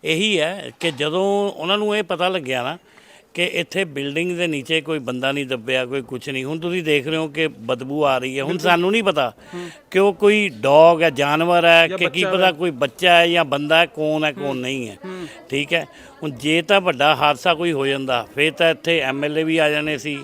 ਇਹੀ ਹੈ ਕਿ ਜਦੋਂ ਉਹਨਾਂ ਨੂੰ ਇਹ ਪਤਾ ਲੱਗਿਆ ਨਾ ਕਿ ਇੱਥੇ ਬਿਲਡਿੰਗ ਦੇ ਨੀਚੇ ਕੋਈ ਬੰਦਾ ਨਹੀਂ ਦੱਬਿਆ ਕੋਈ ਕੁਝ ਨਹੀਂ। ਹੁਣ ਤੁਸੀਂ ਦੇਖ ਰਹੇ ਹੋ ਕਿ ਬਦਬੂ ਆ ਰਹੀ ਹੈ। ਹੁਣ ਸਾਨੂੰ ਨਹੀਂ ਪਤਾ ਕਿ ਉਹ ਕੋਈ ਡੌਗ ਹੈ ਜਾਨਵਰ ਹੈ ਕਿ ਕੀ ਪਤਾ ਕੋਈ ਬੱਚਾ ਹੈ ਜਾਂ ਬੰਦਾ ਹੈ ਕੌਣ ਹੈ ਕੌਣ ਨਹੀਂ ਹੈ। ਠੀਕ ਹੈ? ਹੁਣ ਜੇ ਤਾਂ ਵੱਡਾ ਹਾਦਸਾ ਕੋਈ ਹੋ ਜਾਂਦਾ ਫਿਰ ਤਾਂ ਇੱਥੇ ਐਮਐਲਏ ਵੀ ਆ ਜਾਣੇ ਸੀ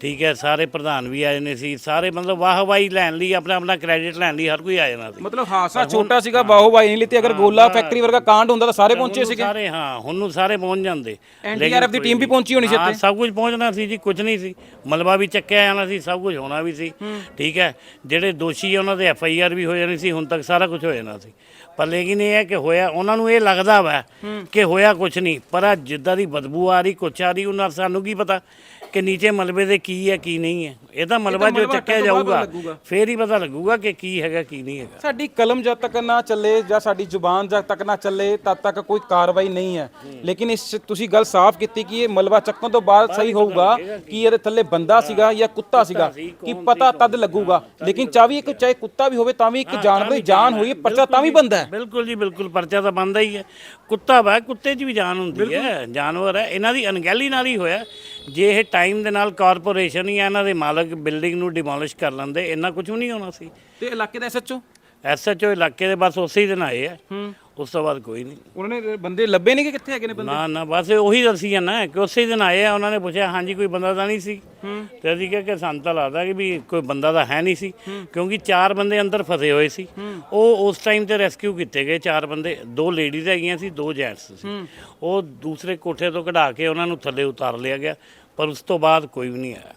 ਠੀਕ ਹੈ ਸਾਰੇ ਪ੍ਰਧਾਨ ਵੀ ਆ ਜਾਣੇ ਸੀ ਸਾਰੇ ਮਤਲਬ ਵਾਹਵਾਈ ਲੈਣ ਲਈ ਆਪਣਾ ਆਪਣਾ ਕ੍ਰੈਡਿਟ ਲੈਣ ਲਈ ਹਰ ਕੋਈ ਆ ਜਾਣਾ ਸੀ। ਮਤਲਬ ਹਾਦਸਾ ਛੋਟਾ ਸੀਗਾ ਬਾਹੋ ਬਾਈ ਨਹੀਂ ਲਿੱਤੀ ਅਗਰ ਗੋਲਾ ਫੈਕਟਰੀ ਵਰਗਾ ਕਾਂਡ ਹੁੰਦਾ ਤਾਂ ਸਾਰੇ ਪਹੁੰਚੇ ਸੀਗੇ। ਸਾਰੇ ਹਾਂ ਹੁਣ ਨੂੰ ਸਾਰੇ ਪਹੁੰਚ ਜਾਂਦੇ। NDRF ਦੀ ਟੀਮ ਵੀ ਪਹੁੰਚੀ ਹੋਣੀ ਸੀ ਹਾਂ। ਸਭ ਕੁਝ ਪਹੁੰਚਣਾ ਸੀ ਜੀ ਕੁਝ ਨਹੀਂ ਸੀ। ਮਲਬਾ ਵੀ ਚੱਕਿਆ ਜਾਣਾ ਸੀ ਸਭ ਕੁਝ ਹੋਣਾ ਵੀ ਸੀ ਠੀਕ ਹੈ। ਜਿਹੜੇ ਦੋਸ਼ੀ ਆ ਉਹਨਾਂ ਦੇ ਐਫ ਆਈ ਆਰ ਵੀ ਹੋ ਜਾਣੀ ਸੀ ਹੁਣ ਤੱਕ ਸਾਰਾ ਕੁਝ ਹੋ ਜਾਣਾ ਸੀ। ਪਰ ਲੇਕਿਨ ਇਹ ਹੈ ਕਿ ਹੋਇਆ ਉਹਨਾਂ ਨੂੰ ਇਹ ਲੱਗਦਾ ਵਾ ਕਿ ਹੋਇਆ ਕੁਝ ਨਹੀਂ। ਪਰ ਆਹ ਜਿੱਦਾਂ ਦੀ ਬਦਬੂ ਆ ਰਹੀ ਕੁਛ ਆ ਰਹੀ ਉਹਨਾਂ ਸਾਨੂੰ ਕੀ ਪਤਾ? ਕਿ ਨੀਚੇ ਮਲਬੇ ਦੇ ਕੀ ਹੈ ਕੀ ਨਹੀਂ ਹੈ। ਇਹ ਤਾਂ ਮਲਬਾ ਜੋ ਮਲਬਾ ਚੱਕਿਆ ਹਟਣ ਤੋਂ ਬਾਅਦ ਜਾਊਗਾ ਲੱਗੂਗਾ। ਫੇਰ ਹੀ ਪਤਾ ਲੱਗੂਗਾ ਕਿ ਕੀ ਹੈਗਾ ਕੀ ਨਹੀਂ ਹੈਗਾ। ਸਾਡੀ ਕਲਮ ਜਦ ਤੱਕ ਨਾ ਚੱਲੇ ਜਾਂ ਸਾਡੀ ਜ਼ੁਬਾਨ ਜਦ ਤੱਕ ਨਾ ਚੱਲੇ ਤਦ ਤੱਕ ਕੋਈ ਕਾਰਵਾਈ ਨਹੀਂ ਹੈ। ਲੇਕਿਨ ਇਸ 'ਚ ਤੁਸੀਂ ਗੱਲ ਸਾਫ਼ ਕੀਤੀ ਕਿ ਇਹ ਮਲਬਾ ਚੱਕਣ ਤੋਂ ਬਾਅਦ ਸਹੀ ਹੋਊਗਾ ਕਿ ਇਹਦੇ ਥੱਲੇ ਬੰਦਾ ਸੀਗਾ ਜਾਂ ਕੁੱਤਾ ਸੀਗਾ ਕਿ ਪਤਾ ਤਦ ਲੱਗੂਗਾ। ਲੇਕਿਨ ਚਾਹੀ ਇੱਕ ਚਾਹੇ ਕੁੱਤਾ ਵੀ ਹੋਵੇ ਤਾਂ ਵੀ ਇੱਕ ਜਾਨਵਰ ਦੀ ਜਾਨ ਹੋਈ ਹੈ, ਪਰਚਾ ਤਾਂ ਵੀ ਬੰਦਾ ਹੈ। ਬਿਲਕੁਲ ਜੀ ਬਿਲਕੁਲ ਪਰਚਾ ਤਾਂ ਬੰਦਾ ਹੀ ਹੈ। ਕੁੱਤਾ ਵਾ ਕੁੱਤੇ 'ਚ ਵੀ ਜਾਨ ਹੁੰਦੀ ਹੈ ਜਾਨਵਰ ਹੈ ਇਹਨਾਂ ਦੀ ਅਣਗਹਿਲੀ ਨਾਲ ਹੀ ਹੋਇਆ। ਜੇ ਇਹ ਟਾਈਮ ਦੇ ਨਾਲ ਕਾਰਪੋਰੇਸ਼ਨ ਜਾਂ ਇਹਨਾਂ ਦੇ ਮਾਲਕ ਬਿਲਡਿੰਗ ਨੂੰ ਡਿਮੋਲਿਸ਼ ਕਰ ਲੈਂਦੇ, ਇੰਨਾ ਕੁਝ ਵੀ ਨਹੀਂ ਹੋਣਾ ਸੀ। ਤੇ ਇਲਾਕੇ ਦਾ ਐਸਐਚਓ ਐਸਐਚਓ ਇਲਾਕੇ ਦੇ ਬਸ ਉਸੇ ਹੀ ਦਿਨ ਆਏ ਆ। ਉਸ ਤੋਂ ਬਾਅਦ ਕੋਈ ਨਹੀਂ। ਉਹਨਾਂ ਨੇ ਬੰਦੇ ਲੱਭੇ ਨਹੀਂ ਕਿ ਕਿੱਥੇ ਹੈਗੇ ਨੇ ਬੰਦੇ? ਨਾ ਨਾ ਬਸ ਉਹੀ ਦੱਸੀ ਜਾਂਦਾ ਕਿ ਉਸੇ ਹੀ ਦਿਨ ਆਏ ਆ ਉਹਨਾਂ ਨੇ ਪੁੱਛਿਆ ਹਾਂਜੀ ਕੋਈ ਬੰਦਾ ਤਾਂ ਨਹੀਂ ਸੀ। ਤੇ ਅਸੀਂ ਕਿਹਾ ਕਿ ਸਾਨੂੰ ਤਾਂ ਲੱਗਦਾ ਕਿ ਵੀ ਕੋਈ ਬੰਦਾ ਤਾਂ ਹੈ ਨਹੀਂ ਸੀ ਕਿਉਂਕਿ ਚਾਰ ਬੰਦੇ ਅੰਦਰ ਫਸੇ ਹੋਏ ਸੀ। ਉਹ ਉਸ ਟਾਈਮ ਤੇ ਰੈਸਕਿਊ ਕੀਤੇ ਗਏ ਚਾਰ ਬੰਦੇ। ਦੋ ਲੇਡੀਜ਼ ਹੈਗੀਆਂ ਸੀ ਦੋ ਜੈਂਟਸ ਸੀ। ਉਹ ਦੂਸਰੇ ਕੋਠੇ ਤੋਂ ਕਢਾ ਕੇ ਉਹਨਾਂ ਨੂੰ ਥੱਲੇ ਉਤਾਰ ਲਿਆ ਗਿਆ ਪਰ ਉਸ ਤੋਂ ਬਾਅਦ ਕੋਈ ਵੀ ਨਹੀਂ ਆਇਆ।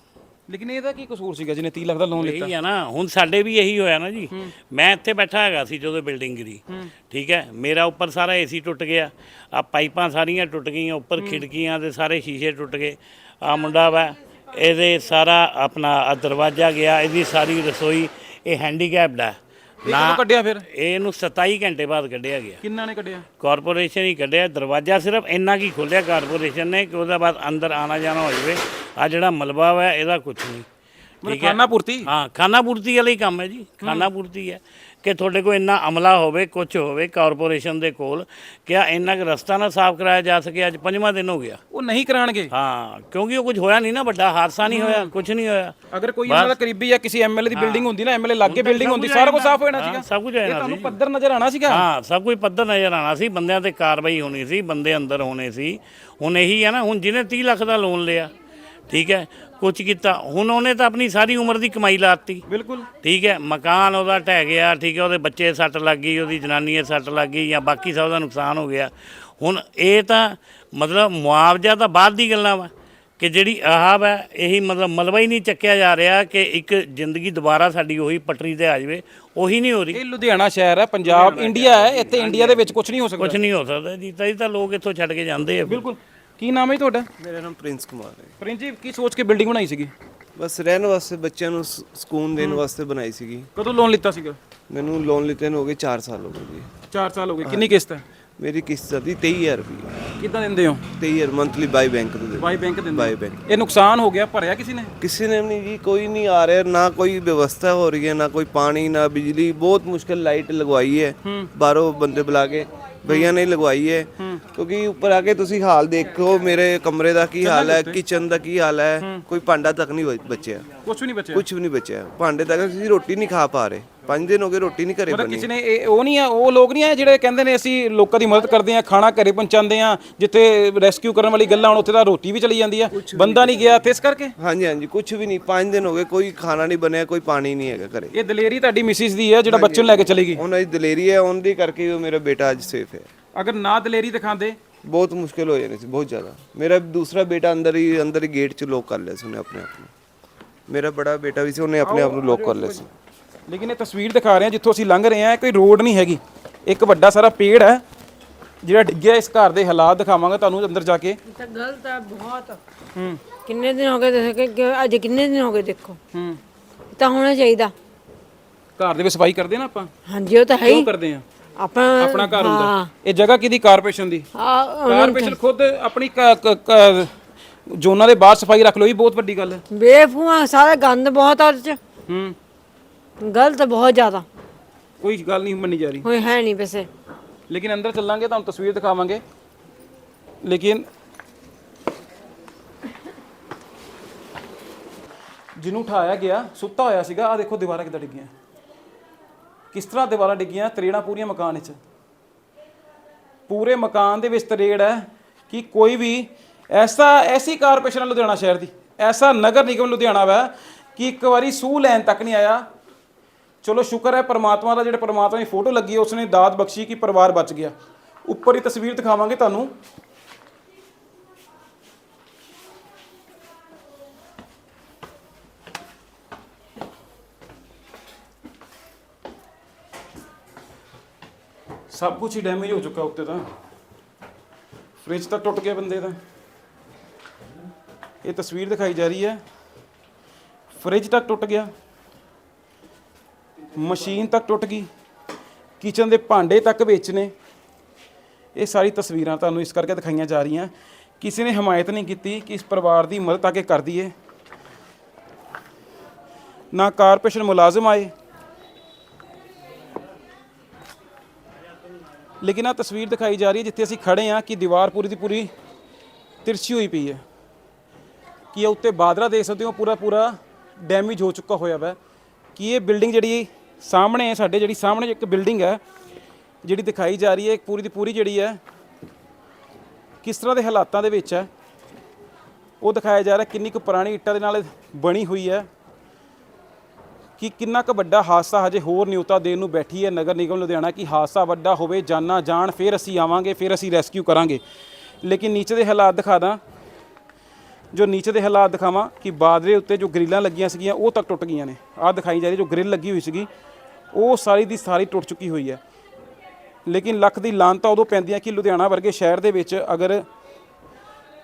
ਲੇਕਿਨ ਇਹਦਾ ਕੀ ਕਸੂਰ ਸੀਗਾ ਜਿਹਨੇ 30 ਲੱਖ ਦਾ ਲੋਨ ਲਿੱਤਾ? ਇਹੀ ਆ ਨਾ ਹੁਣ ਸਾਡੇ ਵੀ ਇਹੀ ਹੋਇਆ ਨਾ ਜੀ। ਮੈਂ ਇੱਥੇ ਬੈਠਾ ਹੈਗਾ ਸੀ ਜਦੋਂ ਬਿਲਡਿੰਗ ਗਿਰੀ। ਠੀਕ ਹੈ? ਮੇਰਾ ਉੱਪਰ ਸਾਰਾ ਏਸੀ ਟੁੱਟ ਗਿਆ। ਆ ਪਾਈਪਾਂ ਸਾਰੀਆਂ ਟੁੱਟ ਗਈਆਂ ਉੱਪਰ ਖਿੜਕੀਆਂ ਦੇ ਸਾਰੇ ਸ਼ੀਸ਼ੇ ਟੁੱਟ ਗਏ। ਆ ਮੁੰਡਾ ਵਾ ਇਹਦੇ ਸਾਰਾ ਆਪਣਾ ਆਹ ਦਰਵਾਜ਼ਾ ਗਿਆ ਇਹਦੀ ਸਾਰੀ ਰਸੋਈ ਇਹ ਹੈਂਡੀਕੈਪਡ ਹੈ ਕਦੋਂ ਕੱਢਿਆ ਫਿਰ? ਇਹਨੂੰ 27 ਘੰਟੇ ਬਾਅਦ ਕੱਢਿਆ ਗਿਆ। ਕਿੰਨਾ ਨੇ ਕੱਢਿਆ? ਕਾਰਪੋਰੇਸ਼ਨ ਹੀ ਕੱਢਿਆ। ਦਰਵਾਜ਼ਾ ਸਿਰਫ ਇੰਨਾ ਕੀ ਖੋਲਿਆ ਕਾਰਪੋਰੇਸ਼ਨ ਨੇ ਕਿ ਉਹਦਾ ਬਾਅਦ ਅੰਦਰ ਆਣਾ ਜਾਣਾ ਹੋ ਜਾਵੇ। ਆ ਜਿਹੜਾ ਮਲਬਾ ਵਾ ਇਹਦਾ ਕੁਝ ਨਹੀਂ। ਠੀਕ ਹੈ? ਖਾਨਾ ਪੂਰਤੀ? ਹਾਂ ਖਾਨਾ ਪੂਰਤੀ ਵਾਲਾ ਹੀ ਕੰਮ ਹੈ ਜੀ। ਖਾਨਾ ਪੂਰਤੀ ਹੈ ਕਿ ਤੁਹਾਡੇ ਕੋਲ ਇੰਨਾ ਅਮਲਾ ਹੋਵੇ ਕੁਝ ਹੋਵੇ ਕਾਰਪੋਰੇਸ਼ਨ ਦੇ ਕੋਲ ਕਿ ਆ ਇੰਨਾ ਕੁ ਰਸਤਾ ਨਾ ਸਾਫ਼ ਕਰਾਇਆ ਜਾ ਸਕੇ ਅੱਜ ਪੰਜਵਾਂ ਦਿਨ ਹੋ ਗਿਆ। ਉਹ ਨਹੀਂ ਕਰਾਣਗੇ। ਹਾਂ ਕਿਉਂਕਿ ਉਹ ਕੁਝ ਹੋਇਆ ਨਹੀਂ ਨਾ ਵੱਡਾ ਹਾਦਸਾ ਨਹੀਂ ਹੋਇਆ ਕੁਝ ਨਹੀਂ ਹੋਇਆ। ਅਗਰ ਕੋਈ ਇਹਨਾਂ ਦਾ ਕਰੀਬੀ ਜਾਂ ਕਿਸੇ ਐਮਐਲਏ ਦੀ ਬਿਲਡਿੰਗ ਹੁੰਦੀ ਨਾ ਐਮਐਲਏ ਲੱਗੇ ਬਿਲਡਿੰਗ ਹੁੰਦੀ ਸਾਰਾ ਕੁਝ ਸਾਫ਼ ਹੋ ਜਾਣਾ ਸੀਗਾ। ਸਭ ਕੁਝ ਇਹ ਤੁਹਾਨੂੰ। ਪੱਧਰ ਨਜ਼ਰ ਆਣਾ ਸੀਗਾ? ਹਾਂ ਸਭ ਕੁਝ ਪੱਧਰ ਨਜ਼ਰ ਆਣਾ ਸੀ ਬੰਦਿਆਂ ਤੇ ਕਾਰਵਾਈ ਹੋਣੀ ਸੀ ਬੰਦੇ ਅੰਦਰ ਹੋਣੇ ਸੀ। ਹੁਣ ਇਹੀ ਹੈ ਨਾ ਹੁਣ ਜਿਹਨੇ 30 ਲੱਖ ਦਾ ਲੋਨ ਲਿਆ ਠੀਕ ਹੈ? ਕੁਝ ਕੀਤਾ। ਹੁਣ ਉਹਨੇ ਤਾਂ ਆਪਣੀ ਸਾਰੀ ਉਮਰ ਦੀ ਕਮਾਈ ਲਾਤੀ ਬਿਲਕੁਲ। ਠੀਕ ਹੈ? ਮਕਾਨ ਉਹਦਾ ਢਹਿ ਗਿਆ ਠੀਕ ਹੈ? ਉਹਦੇ ਬੱਚੇ ਸੱਟ ਲੱਗ ਗਈ ਉਹਦੀ ਜਨਾਨੀ ਦੇ ਸੱਟ ਲੱਗ ਗਈ ਜਾਂ ਬਾਕੀ ਸਭ ਦਾ ਨੁਕਸਾਨ ਹੋ ਗਿਆ। ਹੁਣ ਇਹ ਤਾਂ ਮਤਲਬ ਮੁਆਵਜ਼ਾ ਤਾਂ ਬਾਅਦ ਦੀ ਗੱਲਾਂ ਵਾ ਕਿ ਜਿਹੜੀ ਆਹ ਵਾ ਇਹੀ ਮਤਲਬ ਮਲਬਾ ਹੀ ਨਹੀਂ ਚੱਕਿਆ ਜਾ ਰਿਹਾ ਕਿ ਇੱਕ ਜ਼ਿੰਦਗੀ ਦੁਬਾਰਾ ਸਾਡੀ ਉਹੀ ਪਟਰੀ ਤੇ ਆ ਜਾਵੇ। ਉਹੀ ਨਹੀਂ ਹੋ ਰਹੀ। ਇਹ ਲੁਧਿਆਣਾ ਸ਼ਹਿਰ ਹੈ ਪੰਜਾਬ ਇੰਡੀਆ ਹੈ ਇੱਥੇ ਇੰਡੀਆ ਦੇ ਵਿੱਚ ਕੁਝ ਨਹੀਂ ਹੋ ਸਕਦਾ। ਕੁਝ ਨਹੀਂ ਹੋ ਸਕਦਾ ਜੀ ਤਾਂ ਇਹ ਤਾਂ ਲੋਕ ਇੱਥੋਂ ਛੱਡ ਕੇ ਜਾਂਦੇ ਆ। ਬਿਲਕੁਲ। ਕੀ ਨਾਮ ਹੈ ਜੀ ਤੁਹਾਡਾ? ਮੇਰਾ ਨਾਮ ਪ੍ਰਿੰਸ ਕੁਮਾਰ ਹੈ। ਪ੍ਰਿੰਸ ਜੀ ਕੀ ਸੋਚ ਕੇ ਬਿਲਡਿੰਗ ਬਣਾਈ ਸੀਗੀ? ਬਸ ਰਹਿਣ ਵਾਸਤੇ ਬੱਚਿਆਂ ਨੂੰ ਸ- ਸਕੂਨ ਦੇਣ ਵਾਸਤੇ ਬਣਾਈ ਸੀਗੀ। ਕਦੋਂ ਲੋਨ ਲਿੱਤਾ ਸੀਗਾ? ਮੈਨੂੰ ਲੋਨ ਲਿੱਤੇ ਨੂੰ ਹੋ ਗਏ 4 ਸਾਲ ਹੋ ਗਏ ਜੀ। 4 ਸਾਲ ਹੋ ਗਏ। ਕਿੰਨੀ ਕਿਸ਼ਤ ਹੈ? ਮੇਰੀ ਕਿਸ਼ਤ ਦੀ 23000 ਰੁਪਏ ਕਿੱਦਾਂ ਦਿੰਦੇ ਹੋ? 23000 ਮੰਥਲੀ ਬਾਈ ਬੈਂਕ ਤੋਂ ਬਾਈ ਬੈਂਕ ਦਿੰਦੇ ਬਾਈ? ਬੈਂਕ ਇਹ ਨੁਕਸਾਨ ਹੋ ਗਿਆ ਭਰਿਆ ਕਿਸੇ ਨੇ? ਕਿਸੇ ਨੇ ਵੀ ਨਹੀਂ ਜੀ ਕੋਈ ਨਹੀਂ ਆ ਰਿਹਾ ਨਾ ਕੋਈ ਵਿਵਸਥਾ ਹੋ ਰਹੀ ਹੈ ਨਾ ਕੋਈ ਪਾਣੀ ਨਾ ਬਿਜਲੀ ਬਹੁਤ ਮੁਸ਼ਕਲ ਲਾਈਟ ਲਗਵਾਈ ਹੈ। ਬਾਹਰੋਂ ਬੰਦੇ ਬੁਲਾ ਕੇ ਭਈਆ ਨੇ ਲਗਵਾਈ ਹੈ। ਕਿਉਂਕਿ ਉੱਪਰ ਆ ਕੇ ਤੁਸੀਂ ਹਾਲ ਦੇਖੋ ਮੇਰੇ ਕਮਰੇ ਦਾ ਕੀ ਹਾਲ ਹੈ ਕਿਚਨ ਦਾ ਕੀ ਹਾਲ ਹੈ ਕੋਈ ਭਾਂਡਾ ਤੱਕ ਨਹੀਂ ਬਚ- ਬਚਿਆ ਕੁਝ ਵੀ ਨਹੀਂ ਬਚਿਆ। ਕੁਝ ਵੀ ਨਹੀਂ ਬਚਿਆ। ਭਾਂਡੇ ਤੱਕ ਅਸੀਂ ਰੋਟੀ ਨਹੀਂ ਖਾ ਪਾ ਰਹੇ। 5 ਦਿਨ ਹੋ ਗਏ ਰੋਟੀ ਨਹੀਂ ਘਰੇ ਮਤਲਬ ਬਣੀ। ਕਿਸੇ ਨੇ ਇਹ ਉਹ ਨਹੀਂ ਆ ਉਹ ਲੋਕ ਨਹੀਂ ਆ ਜਿਹੜੇ ਕਹਿੰਦੇ ਨੇ ਅਸੀਂ ਲੋਕਾਂ ਦੀ ਮਦਦ ਕਰਦੇ ਆ ਖਾਣਾ ਘਰੇ ਪਹੁੰਚਾਉਂਦੇ ਆ ਜਿੱਥੇ ਰੈਸਕਿਊ ਕਰਨ ਵਾਲੀ ਗੱਲਾਂ ਹੁਣ ਉੱਥੇ ਤਾਂ ਰੋਟੀ ਵੀ ਚਲੀ ਜਾਂਦੀ ਆ ਬੰਦਾ ਨਹੀਂ ਗਿਆ ਤੇ ਇਸ ਕਰਕੇ? ਹਾਂਜੀ ਹਾਂਜੀ ਕੁਝ ਵੀ ਨਹੀਂ 5 ਦਿਨ ਹੋ ਗਏ ਕੋਈ ਖਾਣਾ ਨਹੀਂ ਬਣਿਆ ਕੋਈ ਪਾਣੀ ਨਹੀਂ ਹੈਗਾ ਘਰੇ। ਇਹ ਦਲੇਰੀ ਤੁਹਾਡੀ ਮਿਸਿਸ ਦੀ ਹੈ ਜਿਹੜਾ ਬੱਚੇ ਨੂੰ ਲੈ ਕੇ ਚਲੀ ਗਈ? ਉਹਨਾਂ ਦੀ ਦਲੇਰੀ ਹੈ ਉਹਨਾਂ ਦੀ ਕਰਕੇ ਹੀ ਉਹ ਮੇਰਾ ਬੇਟਾ ਅੱਜ ਸੇਫ ਹੈ। ਅਗਰ ਨਾ ਦਲੇਰੀ ਦਿਖਾਉਂਦੇ? ਬਹੁਤ ਮੁਸ਼ਕਿਲ ਹੋ ਜਾਣੀ ਸੀ ਬਹੁਤ ਜ਼ਿਆਦਾ। ਮੇਰਾ ਦੂਸਰਾ ਬੇਟਾ ਅੰਦਰ ਹੀ ਅੰਦਰ ਹੀ ਗੇਟ 'ਚ ਲੋਕ ਕਰ ਲਿਆ ਸੀ ਉਹਨੇ ਆਪਣੇ ਆਪ ਨੂੰ। ਮੇਰਾ ਬੜਾ ਬੇਟਾ ਵੀ ਸੀ ਉਹਨੇ ਆਪਣੇ ਆਪ ਨੂੰ ਲੋਕ ਕਰ ਲਿਆ ਸੀ। ਲੇਕਿਨ ਇਹ ਤਸਵੀਰ ਦਿਖਾ ਰਹੇ ਆ ਜਿੱਥੋਂ ਅਸੀਂ ਲੰਘ ਰਹੇ ਆ ਕੋਈ ਰੋਡ ਨਹੀਂ ਹੈਗੀ। ਇੱਕ ਵੱਡਾ ਸਾਰਾ ਪੇੜ ਹੈ ਜਿਹੜਾ ਡਿੱਗਿਆ ਇਸ ਘਰ ਦੇ ਹਾਲਾਤ ਦਿਖਾਵਾਂਗਾ ਤੁਹਾਨੂੰ ਅੰਦਰ ਜਾ ਕੇ। ਤਾਂ ਗਲਤ ਹੈ ਬਹੁਤ। ਹੂੰ। ਕਿੰਨੇ ਦਿਨ ਹੋ ਗਏ ਦੇਖੋ ਕਿ- ਅੱਜ ਕਿੰਨੇ ਦਿਨ ਹੋ ਗਏ ਦੇਖੋ। ਹੂੰ। ਤਾਂ ਹੋਣਾ ਚਾਹੀਦਾ। ਘਰ ਦੇ ਵਿੱਚ ਸਫ਼ਾਈ ਕਰਦੇ ਨਾ ਆਪਾਂ? ਹਾਂਜੀ ਉਹ ਤਾਂ ਹੈ ਕਿਉਂ ਹੀ ਕਰਦੇ ਆ? ਆਪਣਾ ਆਪਣਾ ਘਰ ਹੁੰਦਾ। ਇਹ ਜਗ੍ਹਾ ਕਿਹਦੀ? ਕਾਰਪੋਰੇਸ਼ਨ ਦੀ। ਆ ਕਾਰਪੋਰੇਸ਼ਨ ਖੁਦ ਆਪਣੀ ਕ- ਕ- ਕ- ਜ਼ੋਨਾਂ ਦੇ ਬਾਹਰ ਸਫ਼ਾਈ ਰੱਖ ਲਓ ਇਹ ਬਹੁਤ ਵੱਡੀ ਗੱਲ ਹੈ। ਬੇਫੂਆ ਸਾਰਾ ਗੰਦ ਬਹੁਤ ਆ ਉਹਦੇ ਚ। ਹੂੰ। ਗਲਤ ਬਹੁਤ ਜ਼ਿਆਦਾ। ਕੋਈ ਗੱਲ ਨਹੀਂ ਮੰਨੀ ਜਾ ਰਹੀ। ਕੋਈ ਹੈ ਨਹੀਂ ਵੈਸੇ। ਲੇਕਿਨ ਅੰਦਰ ਚੱਲਾਂਗੇ ਤੁਹਾਨੂੰ ਤਸਵੀਰ ਦਿਖਾਵਾਂਗੇ। ਲੇਕਿਨ ਜਿਹਨੂੰ ਉਠਾਇਆ ਗਿਆ ਸੁੱਤਾ ਹੋਇਆ ਸੀਗਾ ਆ ਦੇਖੋ ਦੀਵਾਰਾਂ ਕਿੱਦਾਂ ਡਿੱਗੀਆਂ। ਕਿਸ ਤਰ੍ਹਾਂ ਦੀਵਾਰਾਂ ਡਿੱਗੀਆਂ ਤਰੇੜਾਂ ਪੂਰੀਆਂ ਮਕਾਨ ਵਿੱਚ। ਪੂਰੇ ਮਕਾਨ ਦੇ ਵਿੱਚ ਤਰੇੜ ਹੈ ਕਿ ਕੋਈ ਵੀ ਐਸਾ ਐਸੀ ਕਾਰਪੋਰੇਸ਼ਨ ਲੁਧਿਆਣਾ ਸ਼ਹਿਰ ਦੀ ਐਸਾ ਨਗਰ ਨਿਗਮ ਲੁਧਿਆਣਾ ਵਾ ਕਿ ਇੱਕ ਵਾਰੀ ਸੂਹ ਲੈਣ ਤੱਕ ਨਹੀਂ ਆਇਆ ਚਲੋ ਸ਼ੁਕਰ ਹੈ ਪਰਮਾਤਮਾ ਦਾ, ਜਿਹੜੇ ਪਰਮਾਤਮਾ ਦੀ ਫੋਟੋ ਲੱਗੀ ਹੈ, ਉਸਨੇ ਦਾਤ ਬਖਸ਼ੀ ਕਿ ਪਰਿਵਾਰ ਬਚ ਗਿਆ। ਉੱਪਰ ਹੀ ਤਸਵੀਰ ਦਿਖਾਵਾਂਗੇ ਤੁਹਾਨੂੰ। ਸਭ ਕੁਝ ਹੀ ਡੈਮੇਜ ਹੋ ਚੁੱਕਾ ਉੱਤੇ ਤਾਂ। ਫ੍ਰਿਜ ਤਾਂ ਟੁੱਟ ਗਿਆ ਬੰਦੇ ਦਾ। ਇਹ ਤਸਵੀਰ ਦਿਖਾਈ ਜਾ ਰਹੀ ਹੈ। ਫ੍ਰਿਜ ਤੱਕ ਟੁੱਟ ਗਿਆ। ਮਸ਼ੀਨ ਤੱਕ ਟੁੱਟ ਗਈ, ਕਿਚਨ ਦੇ ਭਾਂਡੇ ਤੱਕ ਵਿੱਚ ਨੇ ਇਹ ਸਾਰੀ ਤਸਵੀਰਾਂ ਤੁਹਾਨੂੰ ਇਸ ਕਰਕੇ ਦਿਖਾਈਆਂ ਜਾ ਰਹੀਆਂ। ਕਿਸੇ ਨੇ ਹਮਾਇਤ ਨਹੀਂ ਕੀਤੀ ਕਿ ਇਸ ਪਰਿਵਾਰ ਦੀ ਮਦਦ ਆ ਕੇ ਕਰ ਦਈਏ। ਨਾ ਕਾਰਪੋਰੇਸ਼ਨ ਮੁਲਾਜ਼ਮ ਆਏ। ਲੇਕਿਨ ਆ ਤਸਵੀਰ ਦਿਖਾਈ ਜਾ ਰਹੀ ਹੈ ਜਿੱਥੇ ਅਸੀਂ ਖੜੇ ਹਾਂ ਕਿ ਦੀਵਾਰ ਪੂਰੀ ਦੀ ਪੂਰੀ ਤਿਰਛੀ ਹੋਈ ਪਈ ਹੈ। ਕਿ ਇਹ ਉੱਤੇ ਬਾਦਰਾ ਦੇਖ ਸਕਦੇ ਹੋ ਪੂਰਾ ਪੂਰਾ ਡੈਮੇਜ ਹੋ ਚੁੱਕਾ ਹੋਇਆ ਵਾ। ਕਿ ਇਹ ਬਿਲਡਿੰਗ ਜਿਹੜੀ ਸਾਹਮਣੇ ਸਾਡੇ, ਜਿਹੜੀ ਸਾਹਮਣੇ ਇੱਕ ਬਿਲਡਿੰਗ ਹੈ, ਜਿਹੜੀ ਦਿਖਾਈ ਜਾ ਰਹੀ ਹੈ ਪੂਰੀ ਦੀ ਪੂਰੀ ਜਿਹੜੀ ਹੈ, ਕਿਸ ਤਰ੍ਹਾਂ ਦੇ ਹਾਲਾਤਾਂ ਦੇ ਵਿੱਚ ਹੈ, ਉਹ ਦਿਖਾਇਆ ਜਾ ਰਿਹਾ, ਕਿੰਨੀ ਕੁ ਪੁਰਾਣੀ ਇੱਟਾਂ ਦੇ ਨਾਲ ਬਣੀ ਹੋਈ ਹੈ, ਕਿ ਕਿੰਨਾ ਕੁ ਵੱਡਾ ਹਾਦਸਾ ਹਜੇ ਹੋਰ ਨਿਉਤਾ ਦੇਣ ਨੂੰ ਬੈਠੀ ਹੈ ਨਗਰ ਨਿਗਮ ਲੁਧਿਆਣਾ, ਕਿ ਹਾਦਸਾ ਵੱਡਾ ਹੋਵੇ, ਜਾਨਾਂ ਜਾਣ, ਫਿਰ ਅਸੀਂ ਆਵਾਂਗੇ, ਫਿਰ ਅਸੀਂ ਰੈਸਕਿਊ ਕਰਾਂਗੇ। ਲੇਕਿਨ ਨੀਚੇ ਦੇ ਹਾਲਾਤ ਦਿਖਾ ਦਾਂ, ਜੋ ਨੀਚੇ ਦੇ ਹਾਲਾਤ ਦਿਖਾਵਾਂ, ਕਿ ਬਾਦਰੇ ਉੱਤੇ ਜੋ ਗ੍ਰਿਲਾਂ ਲੱਗੀਆਂ ਸੀਗੀਆਂ, ਉਹ ਤੱਕ ਟੁੱਟ ਗਈਆਂ ਨੇ। ਆਹ ਦਿਖਾਈ ਜਾ ਰਹੀ ਜੋ ਗ੍ਰਿਲ ਲੱਗੀ ਹੋਈ ਸੀਗੀ ਉਹ ਸਾਰੀ ਦੀ ਸਾਰੀ ਟੁੱਟ ਚੁੱਕੀ ਹੋਈ ਹੈ। ਲੇਕਿਨ ਲੱਖ ਦੀ ਲਾਂਤਾ ਉਦੋਂ ਪੈਂਦੀ ਹੈ ਕਿ ਲੁਧਿਆਣਾ ਵਰਗੇ ਸ਼ਹਿਰ ਦੇ ਵਿੱਚ ਅਗਰ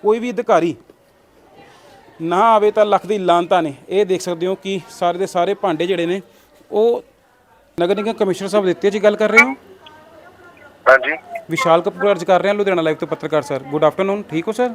ਕੋਈ ਵੀ ਅਧਿਕਾਰੀ ਨਾ ਆਵੇ ਤਾਂ ਲੱਖ ਦੀ ਲਾਂਤਾ ਨੇ। ਇਹ ਦੇਖ ਸਕਦੇ ਹੋ ਕਿ ਸਾਰੇ ਦੇ ਸਾਰੇ ਭਾਂਡੇ ਜਿਹੜੇ ਨੇ ਉਹ ਨਗਰ ਨਿਗਮ ਕਮਿਸ਼ਨਰ ਸਾਹਿਬ ਦਿੱਤੇ ਜੀ ਗੱਲ ਕਰ ਰਹੇ ਹੋ? ਹਾਂਜੀ। ਵਿਸ਼ਾਲ ਕਪੂਰ ਅਰਜ ਕਰ ਰਹੇ ਹਾਂ ਲੁਧਿਆਣਾ ਲਾਈਵ ਤੋਂ ਪੱਤਰਕਾਰ ਸਰ। ਗੁੱਡ ਆਫਟਰਨੂਨ ਠੀਕ ਹੋ ਸਰ?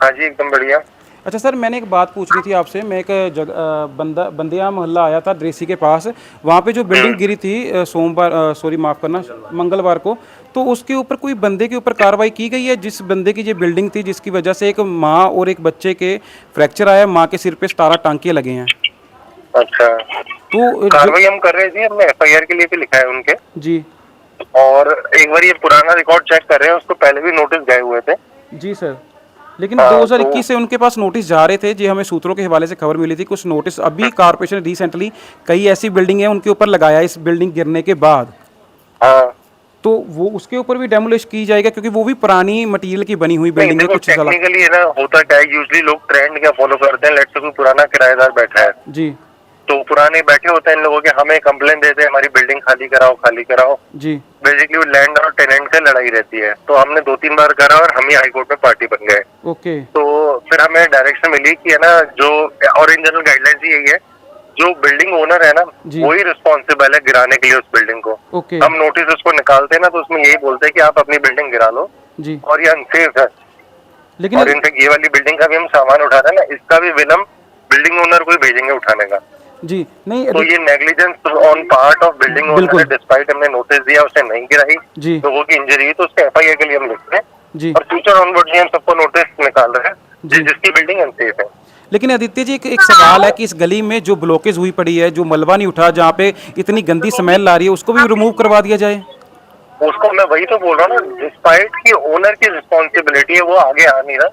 ਹਾਂਜੀ ਇੱਕਦਮ ਬੜੀਆ। अच्छा सर मैंने एक बात पूछ रही थी आपसे। मैं एक जग बंदा बंदिया मोहल्ला आया था ड्रेसी के पास। वहाँ पे जो बिल्डिंग गिरी थी सोमवार सॉरी माफ़ करना मंगलवार को तो उसके ऊपर कोई बंदे के ऊपर कार्रवाई की गई है? जिस बंदे की ये बिल्डिंग थी जिसकी वजह से एक माँ और एक बच्चे के फ्रैक्चर आया माँ के सिर पे सतारह टांके लगे हैं? अच्छा। तो कार्रवाई हम कर रहे थे हमने एफ़ के लिए भी लिखा है उनके। जी। और एक बार ये पुराना रिकॉर्ड चेक कर रहे हैं उसको पहले भी नोटिस गए हुए थे। जी सर। लेकिन हाँ, 2021 से उनके पास नोटिस जा रहे थे जी हमें सूत्रों के हवाले से खबर मिली थी। कुछ नोटिस अभी कारपोरेशन रिसेंटली कई ऐसी बिल्डिंग है उनके ऊपर लगाया इस बिल्डिंग गिरने के बाद। हाँ। तो वो उसके ऊपर भी डेमोलिश की जाएगा क्योंकि वो भी पुरानी मटेरियल की बनी हुई बिल्डिंग है कुछ टेक्निकली है ना होता क्या है यूजली लोग ट्रेंड क्या फॉलो करते हैं लेट्स कोई पुराना किराएदार बैठा है। जी। तो पुराने बैठे होते हैं इन लोगों के हमें कंप्लेन देते हैं हमारी बिल्डिंग खाली कराओ खाली कराओ। जी। बेसिकली वो लैंड और टेनेंट से लड़ाई रहती है। तो हमने दो तीन बार करा और हम ही हाईकोर्ट में पार्टी बन गए। ओके तो फिर हमें डायरेक्शन मिली कि है ना जो और इन जनरल गाइडलाइंस यही है जो बिल्डिंग ओनर है ना। वही रिस्पॉन्सिबल है गिराने के लिए उस बिल्डिंग को। ओके हम नोटिस उसको निकालते हैं ना तो उसमें यही बोलते हैं कि आप अपनी बिल्डिंग गिरा लो जी। और ये अनसेफ है। लेकिन और इनफेक्ट ये वाली बिल्डिंग का भी हम सामान उठा रहे हैं ना इसका भी विलम्ब बिल्डिंग ओनर को ही भेजेंगे उठाने का। जी नहीं तो ये negligence on part of building owner despite हमने नोटिस दिया उसने नहीं गिराई। जी। लोगों की इंजरी हुई तो उसके एफ़ के लिए हम लिखते हैं। जी। और फ्यूचर ऑनवर्ड हम सबको नोटिस निकाल रहे हैं जी। जिसकी बिल्डिंग अनसेफ है। लेकिन आदित्य जी एक, एक सवाल है कि इस गली में जो ब्लॉकेज हुई पड़ी है जो मलबा नहीं उठा जहाँ पे इतनी गंदी स्मेल आ रही है उसको भी रिमूव करवा दिया जाए? उसको मैं वही तो बोल रहा हूँ ना डिस्पाइट की ओनर की रिस्पॉन्सिबिलिटी है वो आगे आ नहीं रहा।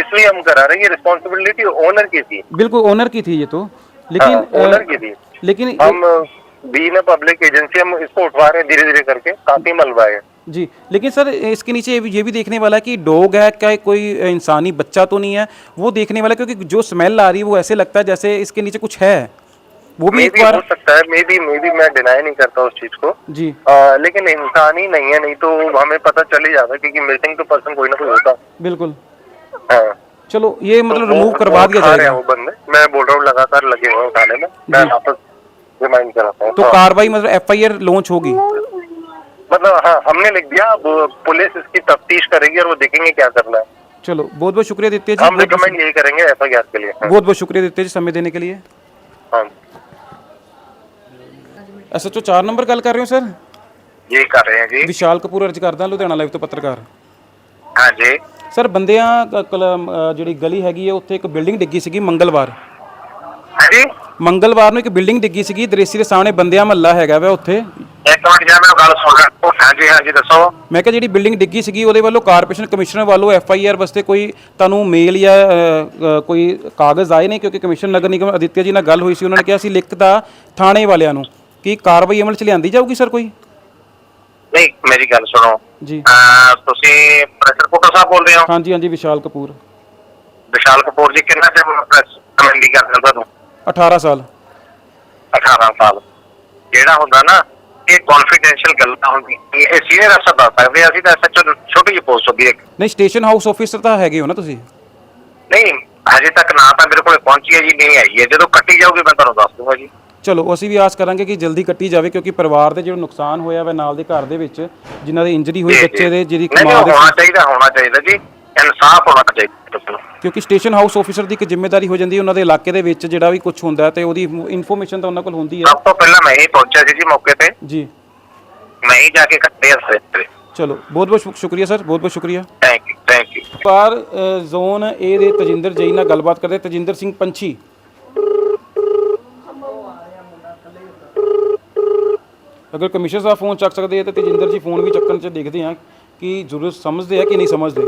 इसलिए हम करा रहे हैं ये रिस्पॉन्सिबिलिटी ओनर की थी। बिल्कुल ओनर की थी ये तो। लेकिन हाँ, ओनर की लेकिन हम बीन पब्लिक एजेंसी हम इसको उठवा रहे हैं धीरे धीरे करके काफ़ी मलबा है। जी लेकिन सर इसके नीचे ये भी- देखने वाला है कि डॉग है क्या कोई इंसानी बच्चा तो नहीं है वो देखने वाला क्योंकि जो स्मेल आ रही है वो ऐसे लगता है जैसे इसके नीचे कुछ है। वो भी एक भी हो सकता है मे बी मे बी मैं डिनाई नहीं करता उस चीज़ को। जी। आ, लेकिन इंसान नहीं है नहीं तो हमें पता चल ही जाता क्योंकि मिसिंग तो पर्सन कोई ना कोई होता। बिल्कुल। हाँ। चलो ये मतलब तो वो- रिमूव करवा वो दिया उठा रहे हैं जाएगा वो बंदे मैं बोल रहा हूँ लगातार लगे हुए हैं उठाने में मैं जी। वापस रिमाइंड कराता हूँ तो हाँ। कार्रवाई मतलब एफआईआर लॉन्च होगी मतलब हाँ हमने लिख दिया अब पुलिस इसकी तफ्तीश करेगी और वो देखेंगे क्या करना है चलो बहुत बहुत शुक्रिया दित्य जी हम बहुत रिकमेंड यही करेंगे एफ के लिए हाँ। बहुत बहुत शुक्रिया दित्य जी समय देने के लिए हाँ ਐਸਐਚਓ 4 ਨੰਬਰ ਗੱਲ ਕਰ ਰਹੇ ਹੋ ਸਰ यही कर रहे हैं जी ਵਿਸ਼ਾਲ ਕਪੂਰ ਅਰਜ ਕਰਦਾ ਲੁਧਿਆਣਾ ਲਾਈਵ ਤੋਂ ਪੱਤਰਕਾਰ हाँ जी ਸਰ ਬੰਦਿਆਂ ਜਿਹੜੀ ਗਲੀ ਹੈਗੀ ਹੈ ਉੱਥੇ ਇੱਕ ਬਿਲਡਿੰਗ ਡਿੱਗੀ ਸੀਗੀ ਮੰਗਲਵਾਰ। ਹਾਂਜੀ? ਮੰਗਲਵਾਰ ਨੂੰ ਇੱਕ ਬਿਲਡਿੰਗ ਡਿੱਗੀ ਸੀਗੀ ਦ੍ਰੇਸੀ ਦੇ ਸਾਹਮਣੇ ਬੰਦਿਆਂ ਮਹੱਲਾ ਹੈਗਾ ਵਾ ਉੱਥੇ। ਇੱਕ ਮਿੰਟ ਜਰਾ ਮੈਨੂੰ ਗੱਲ ਸੁਣ ਲੈ। ਹਾਂਜੀ ਹਾਂਜੀ ਦੱਸੋ। ਮੈਂ ਕਿਹਾ ਜਿਹੜੀ ਬਿਲਡਿੰਗ ਡਿੱਗੀ ਸੀਗੀ ਉਹਦੇ ਵੱਲੋਂ ਕਾਰਪੋਰੇਸ਼ਨ ਕਮਿਸ਼ਨਰ ਵੱਲੋਂ ਐਫ ਆਈ ਆਰ ਵਾਸਤੇ ਕੋਈ ਤੁਹਾਨੂੰ ਮੇਲ ਜਾਂ ਕੋਈ ਕਾਗਜ਼ ਆਏ ਨੇ? ਕਿਉਂਕਿ ਕਮਿਸ਼ਨ ਨਗਰ ਨਿਗਮ ਅਦਿੱਤਿਆ ਜੀ ਨਾਲ ਗੱਲ ਹੋਈ ਸੀ ਉਹਨਾਂ ਨੇ ਕਿਹਾ ਸੀ ਲਿਖਤਾ ਥਾਣੇ ਵਾਲਿਆਂ ਨੂੰ। ਕੀ ਕਾਰਵਾਈ ਅਮਲ ਚ ਲਿਆਂਦੀ ਜਾਊਗੀ ਸਰ ਕੋਈ? ਨਹੀਂ ਮੇਰੀ ਗੱਲ ਸੁਣੋ। ਜੀ। ਤੁਸੀਂ ਪ੍ਰੈਸ਼ਰ ਕੁੱਟਰ ਸਾਹਿਬ ਬੋਲ ਰਹੇ ਹੋ? ਹਾਂਜੀ ਹਾਂਜੀ ਵਿਸ਼ਾਲ ਕਪੂਰ। ਵਿਸ਼ਾਲ ਕਪੂਰ ਜੀ ਕਿੰਨਾ ਟਾਈਮ ਪ੍ਰੈਸ ਕਮੈਂਡੀ ਕਰਦੇ ਹੋ ਤੁਹਾਨੂੰ? 18 ਸਾਲ। 18 ਸਾਲ। ਜਿਹੜਾ ਹੁੰਦਾ ਨਾ ਇਹ ਕੌਨਫੀਡੈਂਸ਼ੀਅਲ ਗੱਲਾਂ ਹੁੰਦੀਆਂ। ਇਹ ਸੀਨੀਅਰ ਅਫਸਰ ਦੱਸ ਸਕਦੇ ਅਸੀਂ ਤਾਂ ਸੱਚ ਛੋਟੀ ਜਿਹੀ ਪੋਸਟ ਹੁੰਦੀ ਹੈ ਨਹੀਂ ਸਟੇਸ਼ਨ ਹਾਊਸ ਆਫੀਸਰ ਤਾਂ ਹੈਗੇ ਹੋ ਨਾ ਤੁਸੀਂ? ਨਹੀਂ ਹਜੇ ਤੱਕ ਨਾ ਤਾਂ ਮੇਰੇ ਕੋਲ ਪਹੁੰਚੀ ਹੈ ਜੀ ਨਹੀਂ ਆਈ ਹੈ। ਜਦੋਂ ਕੱਟੀ ਜਾਊਗੀ ਮੈਂ ਤੁਹਾਨੂੰ ਦੱਸ ਦੂੰਗਾ ਜੀ। ਚਲੋ ਅਸੀਂ ਵੀ ਆਸ ਕਰਾਂਗੇ ਕਿ ਜਲਦੀ ਕੱਟੀ ਜਾਵੇ ਕਿਉਂਕਿ ਪਰਿਵਾਰ ਦੇ ਜਿਹੜਾ ਨੁਕਸਾਨ ਹੋਇਆ ਵਾ ਨਾਲ ਦੇ ਘਰ ਦੇ ਵਿੱਚ ਜਿਨ੍ਹਾਂ ਦੀ ਇੰਜਰੀ ਹੋਈ ਬੱਚੇ। ਦੇ ਜਿਹਦੀ ਕਮਾਲ ਦੇ ਹੋਣਾ ਚਾਹੀਦਾ ਹੋਣਾ ਚਾਹੀਦਾ ਜੀ। ਇਨਸਾਫ ਹੋਣਾ ਚਾਹੀਦਾ। ਕਿਉਂਕਿ ਸਟੇਸ਼ਨ ਹਾਊਸ ਆਫੀਸਰ ਦੀ ਇੱਕ ਜ਼ਿੰਮੇਵਾਰੀ ਹੋ ਜਾਂਦੀ ਹੈ ਉਹਨਾਂ ਦੇ ਇਲਾਕੇ ਦੇ ਵਿੱਚ ਜਿਹੜਾ ਵੀ ਕੁਝ ਹੁੰਦਾ ਤੇ ਉਹਦੀ ਇਨਫੋਰਮੇਸ਼ਨ ਤਾਂ ਉਹਨਾਂ ਕੋਲ ਹੁੰਦੀ ਹੈ। ਸਭ ਤੋਂ ਪਹਿਲਾਂ ਮੈਂ ਹੀ ਪਹੁੰਚਿਆ ਸੀ ਜੀ ਮੌਕੇ ਤੇ। ਜੀ। ਮੈਂ ਹੀ ਜਾ ਕੇ ਕੱਟਿਆ ਸਾਰੇ ਚਲੋ ਬਹੁਤ ਬਹੁਤ ਸ਼ੁਕ- ਸ਼ੁਕਰੀਆ ਸਰ ਬਹੁਤ ਬਹੁਤ ਸ਼ੁਕਰੀਆ। ਥੈਂਕ ਯੂ ਥੈਂਕ ਯੂ ਪਾਰ ਜ਼ੋਨ ਏ ਦੇ ਤਜਿੰਦਰ ਜੈਨ ਨਾਲ ਗੱਲਬਾਤ ਕਰਦੇ ਤਜਿੰਦਰ ਸਿੰਘ ਪੰਛੀ। ਅਗਰ ਕਮਿਸ਼ਨਰ ਸਾਹਿਬ ਫੋਨ ਚੱਕ ਸਕਦੇ ਆ ਤਾਂ ਤਜਿੰਦਰ ਜੀ ਫੋਨ ਵੀ ਚੱਕਣ ਚ ਦੇਖਦੇ ਆ ਕਿ ਜ਼ਰੂਰਤ ਸਮਝਦੇ ਆ ਕਿ ਨਹੀਂ ਸਮਝਦੇ?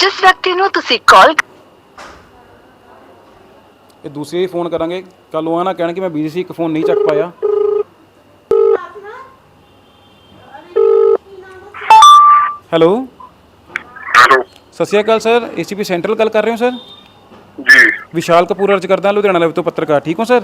ਜਿਸ ਵਿਅਕਤੀ ਨੂੰ ਤੁਸੀਂ ਕਾਲ ਇਹ ਦੂਸਰੇ ਫੋਨ ਕਰਾਂਗੇ। ਕੱਲ ਉਹ ਆ ਨਾ ਕਹਿਣ ਕਿ ਮੈਂ ਬਿਜ਼ੀ ਸੀ ਇੱਕ ਫੋਨ ਨਹੀਂ ਚੱਕ ਪਾਇਆ। ਹੈਲੋ ਸਤਿ ਸ਼੍ਰੀ ਅਕਾਲ ਸਰ ਏਸੀਪੀ ਸੈਂਟਰਲ ਗੱਲ ਕਰ ਰਹੇ ਹੋ ਸਰ? ਜੀ। ਵਿਸ਼ਾਲ ਕਪੂਰ ਅਰਜ ਕਰਦਾ ਲੁਧਿਆਣਾ ਲਾਈਵ ਤੋਂ ਪੱਤਰਕਾਰ ਠੀਕ ਹੋ ਸਰ?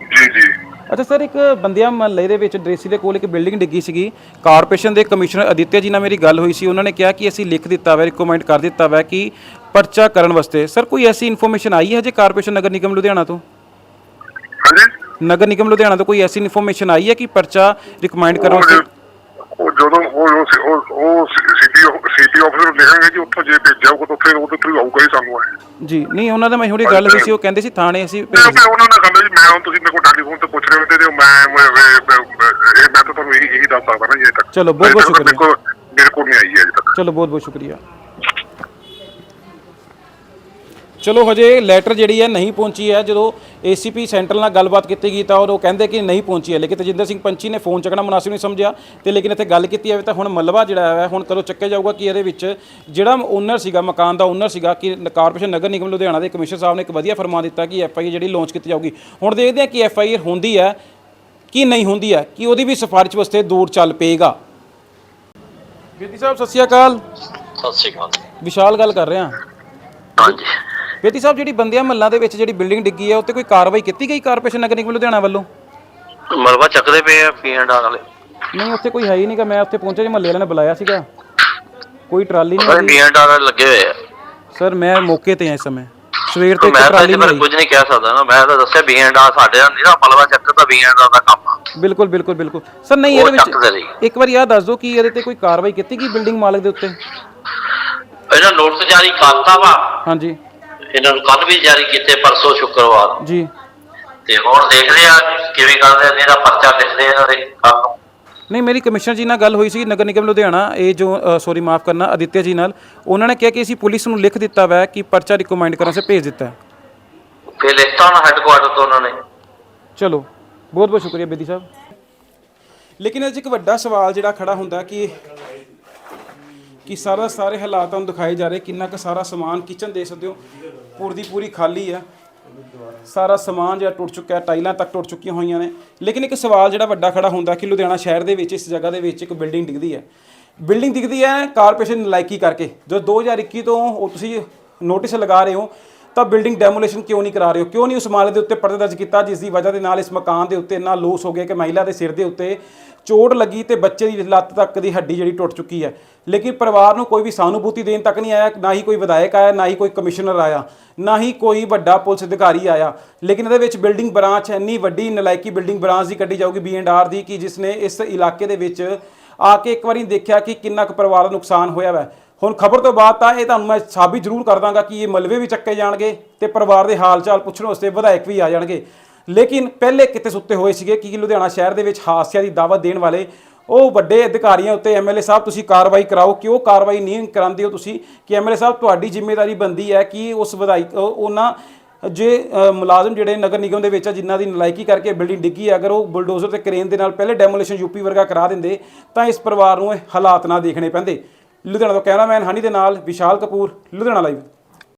ਜੀ ਜੀ। ਅੱਛਾ ਸਰ ਇੱਕ ਬੰਦਿਆ ਮਹੱਲੇ ਦੇ ਵਿੱਚ ਡਰੇਸੀ ਦੇ ਕੋਲ ਇੱਕ ਬਿਲਡਿੰਗ ਡਿੱਗੀ ਸੀਗੀ। ਕਾਰਪੋਰੇਸ਼ਨ ਦੇ ਕਮਿਸ਼ਨਰ ਅਦਿੱਤਿਆ ਜੀ ਨਾਲ ਮੇਰੀ ਗੱਲ ਹੋਈ ਸੀ। ਉਹਨਾਂ ਨੇ ਕਿਹਾ ਕਿ ਅਸੀਂ ਲਿਖ ਦਿੱਤਾ ਵਾ ਰਿਕਮੈਂਡ ਕਰ ਦਿੱਤਾ ਵਾ ਕਿ ਪਰਚਾ ਕਰਨ ਵਾਸਤੇ। ਸਰ ਕੋਈ ਐਸੀ ਇਨਫੋਰਮੇਸ਼ਨ ਆਈ ਹੈ ਜੇ ਕਾਰਪੋਰੇਸ਼ਨ ਨਗਰ ਨਿਗਮ ਲੁਧਿਆਣਾ ਤੋਂ? ਹਾਂਜੀ? ਨਗਰ ਨਿਗਮ ਲੁਧਿਆਣਾ ਤੋਂ ਕੋਈ ਐਸੀ ਇਨਫੋਰਮੇਸ਼ਨ ਆਈ ਹੈ ਕਿ ਪਰਚਾ ਰਿਕਮਾਂਡ ਕਰਨ ਵਾਸਤੇ? ਉਹ ਜਦੋਂ ਉਹ ਉਹ ਉਹ- ਉਹ ਸੀਪੀ ਸੀਪੀ ਆਫਿਸਰ ਲਿਖਾਂਗੇ ਜੀ ਉੱਥੋਂ ਜੇ ਭੇਜਿਆ ਉਹ ਤਾਂ ਫਿਰ ਉਹਦੇ ਥਰੂ ਆਊਗਾ ਹੀ ਸਾਨੂੰ ਇਹ। ਜੀ ਨਹੀਂ ਉਹਨਾਂ ਦਾ ਮੈਂ ਹੁਣੇ ਗੱਲ ਹੋਈ ਸੀ ਉਹ ਕਹਿੰਦੇ ਸੀ ਥਾਣੇ ਅਸੀਂ ਤੇ ਫਿਰ ਉਹਨਾਂ ਨੇ ਕਹਿੰਦਾ ਜੀ ਮੈਂ ਹੁਣ ਤੁਸੀਂ ਮੇਰੇ ਕੋਲ ਟੈਲੀਫੋਨ ਤੇ ਪੁੱਛ ਰਹੇ ਹੋ ਤੇ ਮੈਂ ਮੈਂ ਮੈਂ- ਮੈਂ- ਮੈਂ- ਇਹ ਮੈਂ ਤਾਂ ਤੁਹਾਨੂੰ ਇਹੀ ਇਹੀ ਦੱਸ ਸਕਦਾ ਨਾ ਜੀ ਅਜੇ ਤੱਕ। ਚਲੋ, ਬਹੁਤ- ਬਹੁਤ ਅਜੇ ਤੱਕ ਮੇਰੇ ਕੋਲ ਮੇਰੇ ਕੋਲ ਨਹੀਂ ਆਈ ਹੈ ਅਜੇ ਤੱਕ। ਚਲੋ ਬਹੁਤ ਬਹੁਤ ਸ਼ੁਕਰੀਆ। ਚਲੋ ਹਜੇ ਲੈਟਰ ਜਿਹੜੀ ਹੈ ਨਹੀਂ ਪਹੁੰਚੀ ਹੈ। ਜਦੋਂ ਏਸੀਪੀ ਸੈਂਟਰਲ ਨਾਲ ਗੱਲਬਾਤ ਕੀਤੀ ਗਈ ਤਾਂ ਉਹ ਕਹਿੰਦੇ ਕਿ ਨਹੀਂ ਪਹੁੰਚੀ ਹੈ। ਲੇਕਿਨ ਤਜਿੰਦਰ ਸਿੰਘ ਪੰਚੀ ਨੇ ਫੋਨ ਚੱਕਣਾ ਮੁਨਾਸਿਬ ਨਹੀਂ ਸਮਝਿਆ ਤੇ ਲੇਕਿਨ ਇੱਥੇ ਗੱਲ ਕੀਤੀ ਜਾਵੇ ਤਾਂ ਹੁਣ ਮਲਬਾ ਜਿਹੜਾ ਹੈ ਹੁਣ ਕਦੋਂ ਚੱਕਿਆ ਜਾਊਗਾ ਕਿ ਇਹਦੇ ਵਿੱਚ ਜਿਹੜਾ ਓਨਰ ਸੀਗਾ ਮਕਾਨ ਦਾ ਓਨਰ ਸੀਗਾ ਕਿ ਕਾਰਪੋਰੇਸ਼ਨ ਨਗਰ ਨਿਗਮ ਲੁਧਿਆਣਾ ਦੇ ਕਮਿਸ਼ਨਰ ਸਾਹਿਬ ਨੇ ਇੱਕ ਵਧੀਆ ਫਰਮਾਨ ਦਿੱਤਾ ਕਿ ਐਫਆਈਆਰ ਜਿਹੜੀ ਲਾਂਚ ਕੀਤੀ ਜਾਊਗੀ। ਹੁਣ ਦੇਖਦੇ ਹਾਂ ਕਿ ਐਫਆਈਆਰ ਹੁੰਦੀ ਹੈ ਕਿ ਨਹੀਂ ਹੁੰਦੀ ਹੈ ਕਿ ਉਹਦੀ ਵੀ ਸਿਫਾਰਿਸ਼ ਵਾਸਤੇ ਦੂਰ ਚੱਲ ਪਏਗਾ। ਬੇਦੀ ਸਾਹਿਬ ਸਤਿ ਸ਼੍ਰੀ ਅਕਾਲ। ਸਤਿ ਸ਼੍ਰੀ ਅਕਾਲ ਵਿਸ਼ਾਲ ਗੱਲ ਕਰ ਰਿਹਾ। ਹਾਂਜੀ। ਬੇਦੀ ਸਾਹਿਬ ਜਿਹੜੀ ਬੰਦਿਆਂ ਮੱਲਾਂ ਦੇ ਵਿੱਚ ਜਿਹੜੀ ਬਿਲਡਿੰਗ ਡਿੱਗੀ ਹੈ ਉੱਤੇ ਕੋਈ ਕਾਰਵਾਈ ਕੀਤੀ ਗਈ ਕਾਰਪੋਰੇਸ਼ਨ ਨਗਰ ਨਿਗਮ ਲੁਧਿਆਣਾ ਵੱਲੋਂ? ਮਲਬਾ ਚੱਕਦੇ ਪਏ ਆ ਪੀਐਂਡ ਵਾਲੇ। ਨਹੀਂ ਉੱਥੇ ਕੋਈ ਹੈ ਹੀ ਨਹੀਂਗਾ ਮੈਂ ਉੱਥੇ ਪਹੁੰਚਿਆ ਜੀ ਮਹੱਲੇ ਵਾਲਿਆਂ ਨੇ ਬੁਲਾਇਆ ਸੀਗਾ। ਕੋਈ ਟਰਾਲੀ ਨਹੀਂ ਆਈ ਪੀਐਂਡ ਵਾਲੇ ਲੱਗੇ ਹੋਏ ਆ। ਸਰ ਮੈਂ ਮੌਕੇ ਤੇ ਹਾਂ ਇਸ ਸਮੇਂ। ਸਵੇਰ ਤੋਂ ਇੱਕ ਮੈਂ ਤਾਂ ਟਰਾਲੀ ਨਹੀਂ ਆਈ ਕੁਝ ਨਹੀਂ ਕਹਿ ਸਕਦਾ ਨਾ। ਮੈਂ ਤਾਂ ਦੱਸਿਆ ਪੀਐਂਡ ਆ ਸਾਡੇ ਦਾ ਨਹੀਂ ਨਾ। ਮਲਬਾ ਚੱਕਰ ਤਾਂ ਪੀਐਂਡ ਦਾ ਕੰਮ ਆ। ਬਿਲਕੁਲ ਬਿਲਕੁਲ ਬਿਲਕੁਲ। ਸਰ ਨਹੀਂ ਇਹਦੇ ਚੱਕਦੇ। ਵਿੱਚ ਇੱਕ ਵਾਰ ਯਾਦ ਦੱਸ ਦਿਓ ਕਿ ਇਹਦੇ ਤੇ ਕੋਈ ਕਾਰਵਾਈ ਕੀਤੀ ਗਈ ਬਿਲਡਿੰਗ ਮਾਲਕ ਦੇ ਉੱਤੇ? ਇਹਨਾਂ ਨੋਟਿਸ ਜਾਰੀ ਕਰਤਾ ਵਾ। ਹਾਂਜੀ। ਇਹਨਾਂ ਨੂੰ ਕੱਲ ਵੀ ਜਾਰੀ ਕੀਤੇ ਪਰਸੋਂ ਸ਼ੁੱਕਰਵਾਰ। ਜੀ। ਤੇ ਹੁਣ ਦੇਖਦੇ ਆ ਕਿਵੇਂ ਕਰਦੇ ਆ ਇਹਦਾ ਪਰਚਾ ਲਿਖਦੇ ਆ ਇਹਨਾਂ ਦੇ। ਨੂੰ। ਨਹੀਂ ਮੇਰੀ ਕਮਿਸ਼ਨਰ ਜੀ ਨਾਲ ਗੱਲ ਹੋਈ ਸੀ ਨਗਰ ਨਿਗਮ ਲੁਧਿਆਣਾ ਇਹ ਜੋ ਸੌਰੀ ਮਾਫ ਕਰਨਾ ਅਦਿੱਤਿਆ ਜੀ ਨਾਲ। ਉਹਨਾਂ ਨੇ ਕਿਹਾ ਕਿ ਅਸੀਂ ਪੁਲਿਸ ਨੂੰ ਲਿਖ ਦਿੱਤਾ ਵਾ ਕਿ ਪਰਚਾ ਰਿਕਮੈਂਡ ਕਰਨ ਸੇ ਭੇਜ ਦਿੱਤਾ। ਹੈ ਫਿਰ ਲਿਖਤਾ ਉਹਨਾਂ ਹੈੱਡਕੁਆਟਰ ਤੋਂ ਉਹਨਾਂ ਨੇ। ਚਲੋ ਬਹੁਤ ਬਹੁਤ ਸ਼ੁਕਰੀਆ ਬੇਦੀ ਸਾਹਿਬ। ਲੇਕਿਨ 'ਚ ਇੱਕ ਵੱਡਾ ਸਵਾਲ ਜਿਹੜਾ ਖੜਾ ਹੁੰਦਾ ਕਿ ਕਿ ਸਾਰਾ ਸਾਰੇ ਹਾਲਾਤ ਤੁਹਾਨੂੰ ਦਿਖਾਏ ਜਾ ਰਹੇ, ਕਿੰਨਾ ਕੁ ਸਾਰਾ ਸਮਾਨ ਕਿਚਨ ਦੇ ਸਕਦੇ ਹੋ, ਪੂਰੀ ਦੀ ਪੂਰੀ ਖਾਲੀ ਹੈ ਸਾਰਾ ਸਮਾਨ ਜਿਹੜਾ ਟੁੱਟ ਚੁੱਕਾ ਹੈ ਟਾਈਲਾਂ ਤੱਕ ਟੁੱਟ ਚੁੱਕੀਆਂ ਹੋਈਆਂ ਨੇ। ਲੇਕਿਨ ਇੱਕ ਸਵਾਲ ਜਿਹੜਾ ਵੱਡਾ ਖੜਾ ਹੁੰਦਾ ਕਿ ਲੁਧਿਆਣਾ ਸ਼ਹਿਰ ਦੇ ਵਿੱਚ, ਇਸ ਜਗ੍ਹਾ ਦੇ ਵਿੱਚ ਇੱਕ ਬਿਲਡਿੰਗ ਡਿੱਗਦੀ ਹੈ। ਬਿਲਡਿੰਗ ਡਿੱਗਦੀ ਹੈ ਕਾਰਪੋਰੇਸ਼ਨ ਨਲਾਇਕੀ ਕਰਕੇ। ਜੋ 2021 ਤੋਂ ਉਹ ਤੁਸੀਂ ਨੋਟਿਸ ਲਗਾ ਰਹੇ ਹੋ, ਤਾਂ ਬਿਲਡਿੰਗ ਡੈਮੋਲੇਸ਼ਨ ਕਿਉਂ ਨਹੀਂ ਕਰਾ ਰਹੇ ਹੋ? ਕਿਉਂ ਨਹੀਂ ਉਸ ਮਾਮਲੇ ਦੇ ਉੱਤੇ ਪਰਦਾ ਦਰਜ ਕੀਤਾ, ਜਿਸ ਦੀ ਵਜ੍ਹਾ ਦੇ ਨਾਲ ਇਸ ਮਕਾਨ ਦੇ ਉੱਤੇ ਇੰਨਾ ਲੋਸ ਹੋ ਗਿਆ ਕਿ ਮਹਿਲਾ ਦੇ ਸਿਰ ਦੇ ਉੱਤੇ ਚੋਟ ਲੱਗੀ ਤੇ ਬੱਚੇ ਦੀ ਲੱਤ ਤੱਕ ਦੀ ਹੱਡੀ ਜਿਹੜੀ ਟੁੱਟ ਚੁੱਕੀ ਹੈ। ਲੇਕਿਨ ਪਰਿਵਾਰ ਨੂੰ ਕੋਈ ਵੀ ਸਾਨੂਭੂਤੀ ਦੇਣ ਤੱਕ ਨਹੀਂ ਆਇਆ, ਨਾ ਹੀ ਕੋਈ ਵਿਧਾਇਕ ਆਇਆ, ਨਾ ਹੀ ਕੋਈ ਕਮਿਸ਼ਨਰ ਆਇਆ, ਨਾ ਹੀ ਕੋਈ ਵੱਡਾ ਪੁਲਿਸ ਅਧਿਕਾਰੀ ਆਇਆ। ਲੇਕਿਨ ਇਹਦੇ ਵਿੱਚ ਬਿਲਡਿੰਗ ਬ੍ਰਾਂਚ ਇੰਨੀ ਵੱਡੀ ਨਲਾਇਕੀ ਬਿਲਡਿੰਗ ਬ੍ਰਾਂਚ ਦੀ ਕੱਢੀ ਜਾਊਗੀ ਬੀ ਐਂਡ ਆਰ ਦੀ, ਕਿ ਜਿਸ ਨੇ ਇਸ ਇਲਾਕੇ ਦੇ ਵਿੱਚ ਆ ਕੇ ਇੱਕ ਵਾਰੀ ਦੇਖਿਆ ਕਿ ਕਿੰਨਾ ਕੁ ਪਰਿਵਾਰ ਦਾ ਨੁਕਸਾਨ ਹੋਇਆ ਵੈ। ਹੁਣ ਖਬਰ ਤੋਂ ਬਾਅਦ ਤਾਂ ਇਹ ਤੁਹਾਨੂੰ ਮੈਂ ਸਾਬਿਤ ਜ਼ਰੂਰ ਕਰ ਦਾਂਗਾ ਕਿ ਇਹ ਮਲਵੇ ਵੀ ਚੱਕੇ ਜਾਣਗੇ ਤੇ ਪਰਿਵਾਰ ਦੇ ਹਾਲ ਚਾਲ ਪੁੱਛਣ ਵਾਸਤੇ ਵਿਧਾਇਕ ਵੀ ਆ ਜਾਣਗੇ। ਲੇਕਿਨ ਪਹਿਲੇ ਕਿਤੇ ਸੁੱਤੇ ਹੋਏ ਸੀਗੇ ਕਿ ਲੁਧਿਆਣਾ ਸ਼ਹਿਰ ਦੇ ਵਿੱਚ ਹਾਸਿਆਂ ਦੀ ਦਾਵਤ ਦੇਣ ਵਾਲੇ ਉਹ ਵੱਡੇ ਅਧਿਕਾਰੀਆਂ ਉੱਤੇ ਐਮਐਲਏ ਸਾਹਿਬ ਤੁਸੀਂ ਕਾਰਵਾਈ ਕਰਾਓ ਕਿਉਂ ਕਾਰਵਾਈ ਨਹੀਂ ਕਰਾਉਂਦੇ ਹੋ ਤੁਸੀਂ, ਕਿ ਐਮਐਲਏ ਸਾਹਿਬ ਤੁਹਾਡੀ ਜ਼ਿੰਮੇਵਾਰੀ ਬੰਦੀ ਹੈ ਕਿ ਉਸ ਵਿਧਾਇਕ ਉਹਨਾਂ, ਜੇ ਮੁਲਾਜ਼ਮ ਜਿਹੜੇ ਨਗਰ ਨਿਗਮ ਦੇ ਵਿੱਚ ਆ, ਜਿਨ੍ਹਾਂ ਦੀ ਨਲਾਇਕੀ ਕਰਕੇ ਬਿਲਡਿੰਗ ਡਿੱਗੀ ਹੈ, ਅਗਰ ਉਹ ਬੁਲਡੋਜ਼ਰ ਤੇ ਕ੍ਰੇਨ ਦੇ ਨਾਲ ਪਹਿਲੇ ਡੈਮੋਲੇਸ਼ਨ ਯੂਪੀ ਵਰਗਾ ਕਰਾ ਦਿੰਦੇ, ਤਾਂ ਇਸ ਪਰਿਵਾਰ ਨੂੰ ਇਹ ਹਾਲਾਤ ਨਾ ਦੇਖਣੇ ਪੈਂਦੇ। ਲੁਧਿਆਣਾ ਤੋਂ ਕੈਮਰਾਮੈਨ ਹਨੀ ਦੇ ਨਾਲ ਵਿਸ਼ਾਲ ਕਪੂਰ, ਲੁਧਿਆਣਾ ਲਾਈਵ।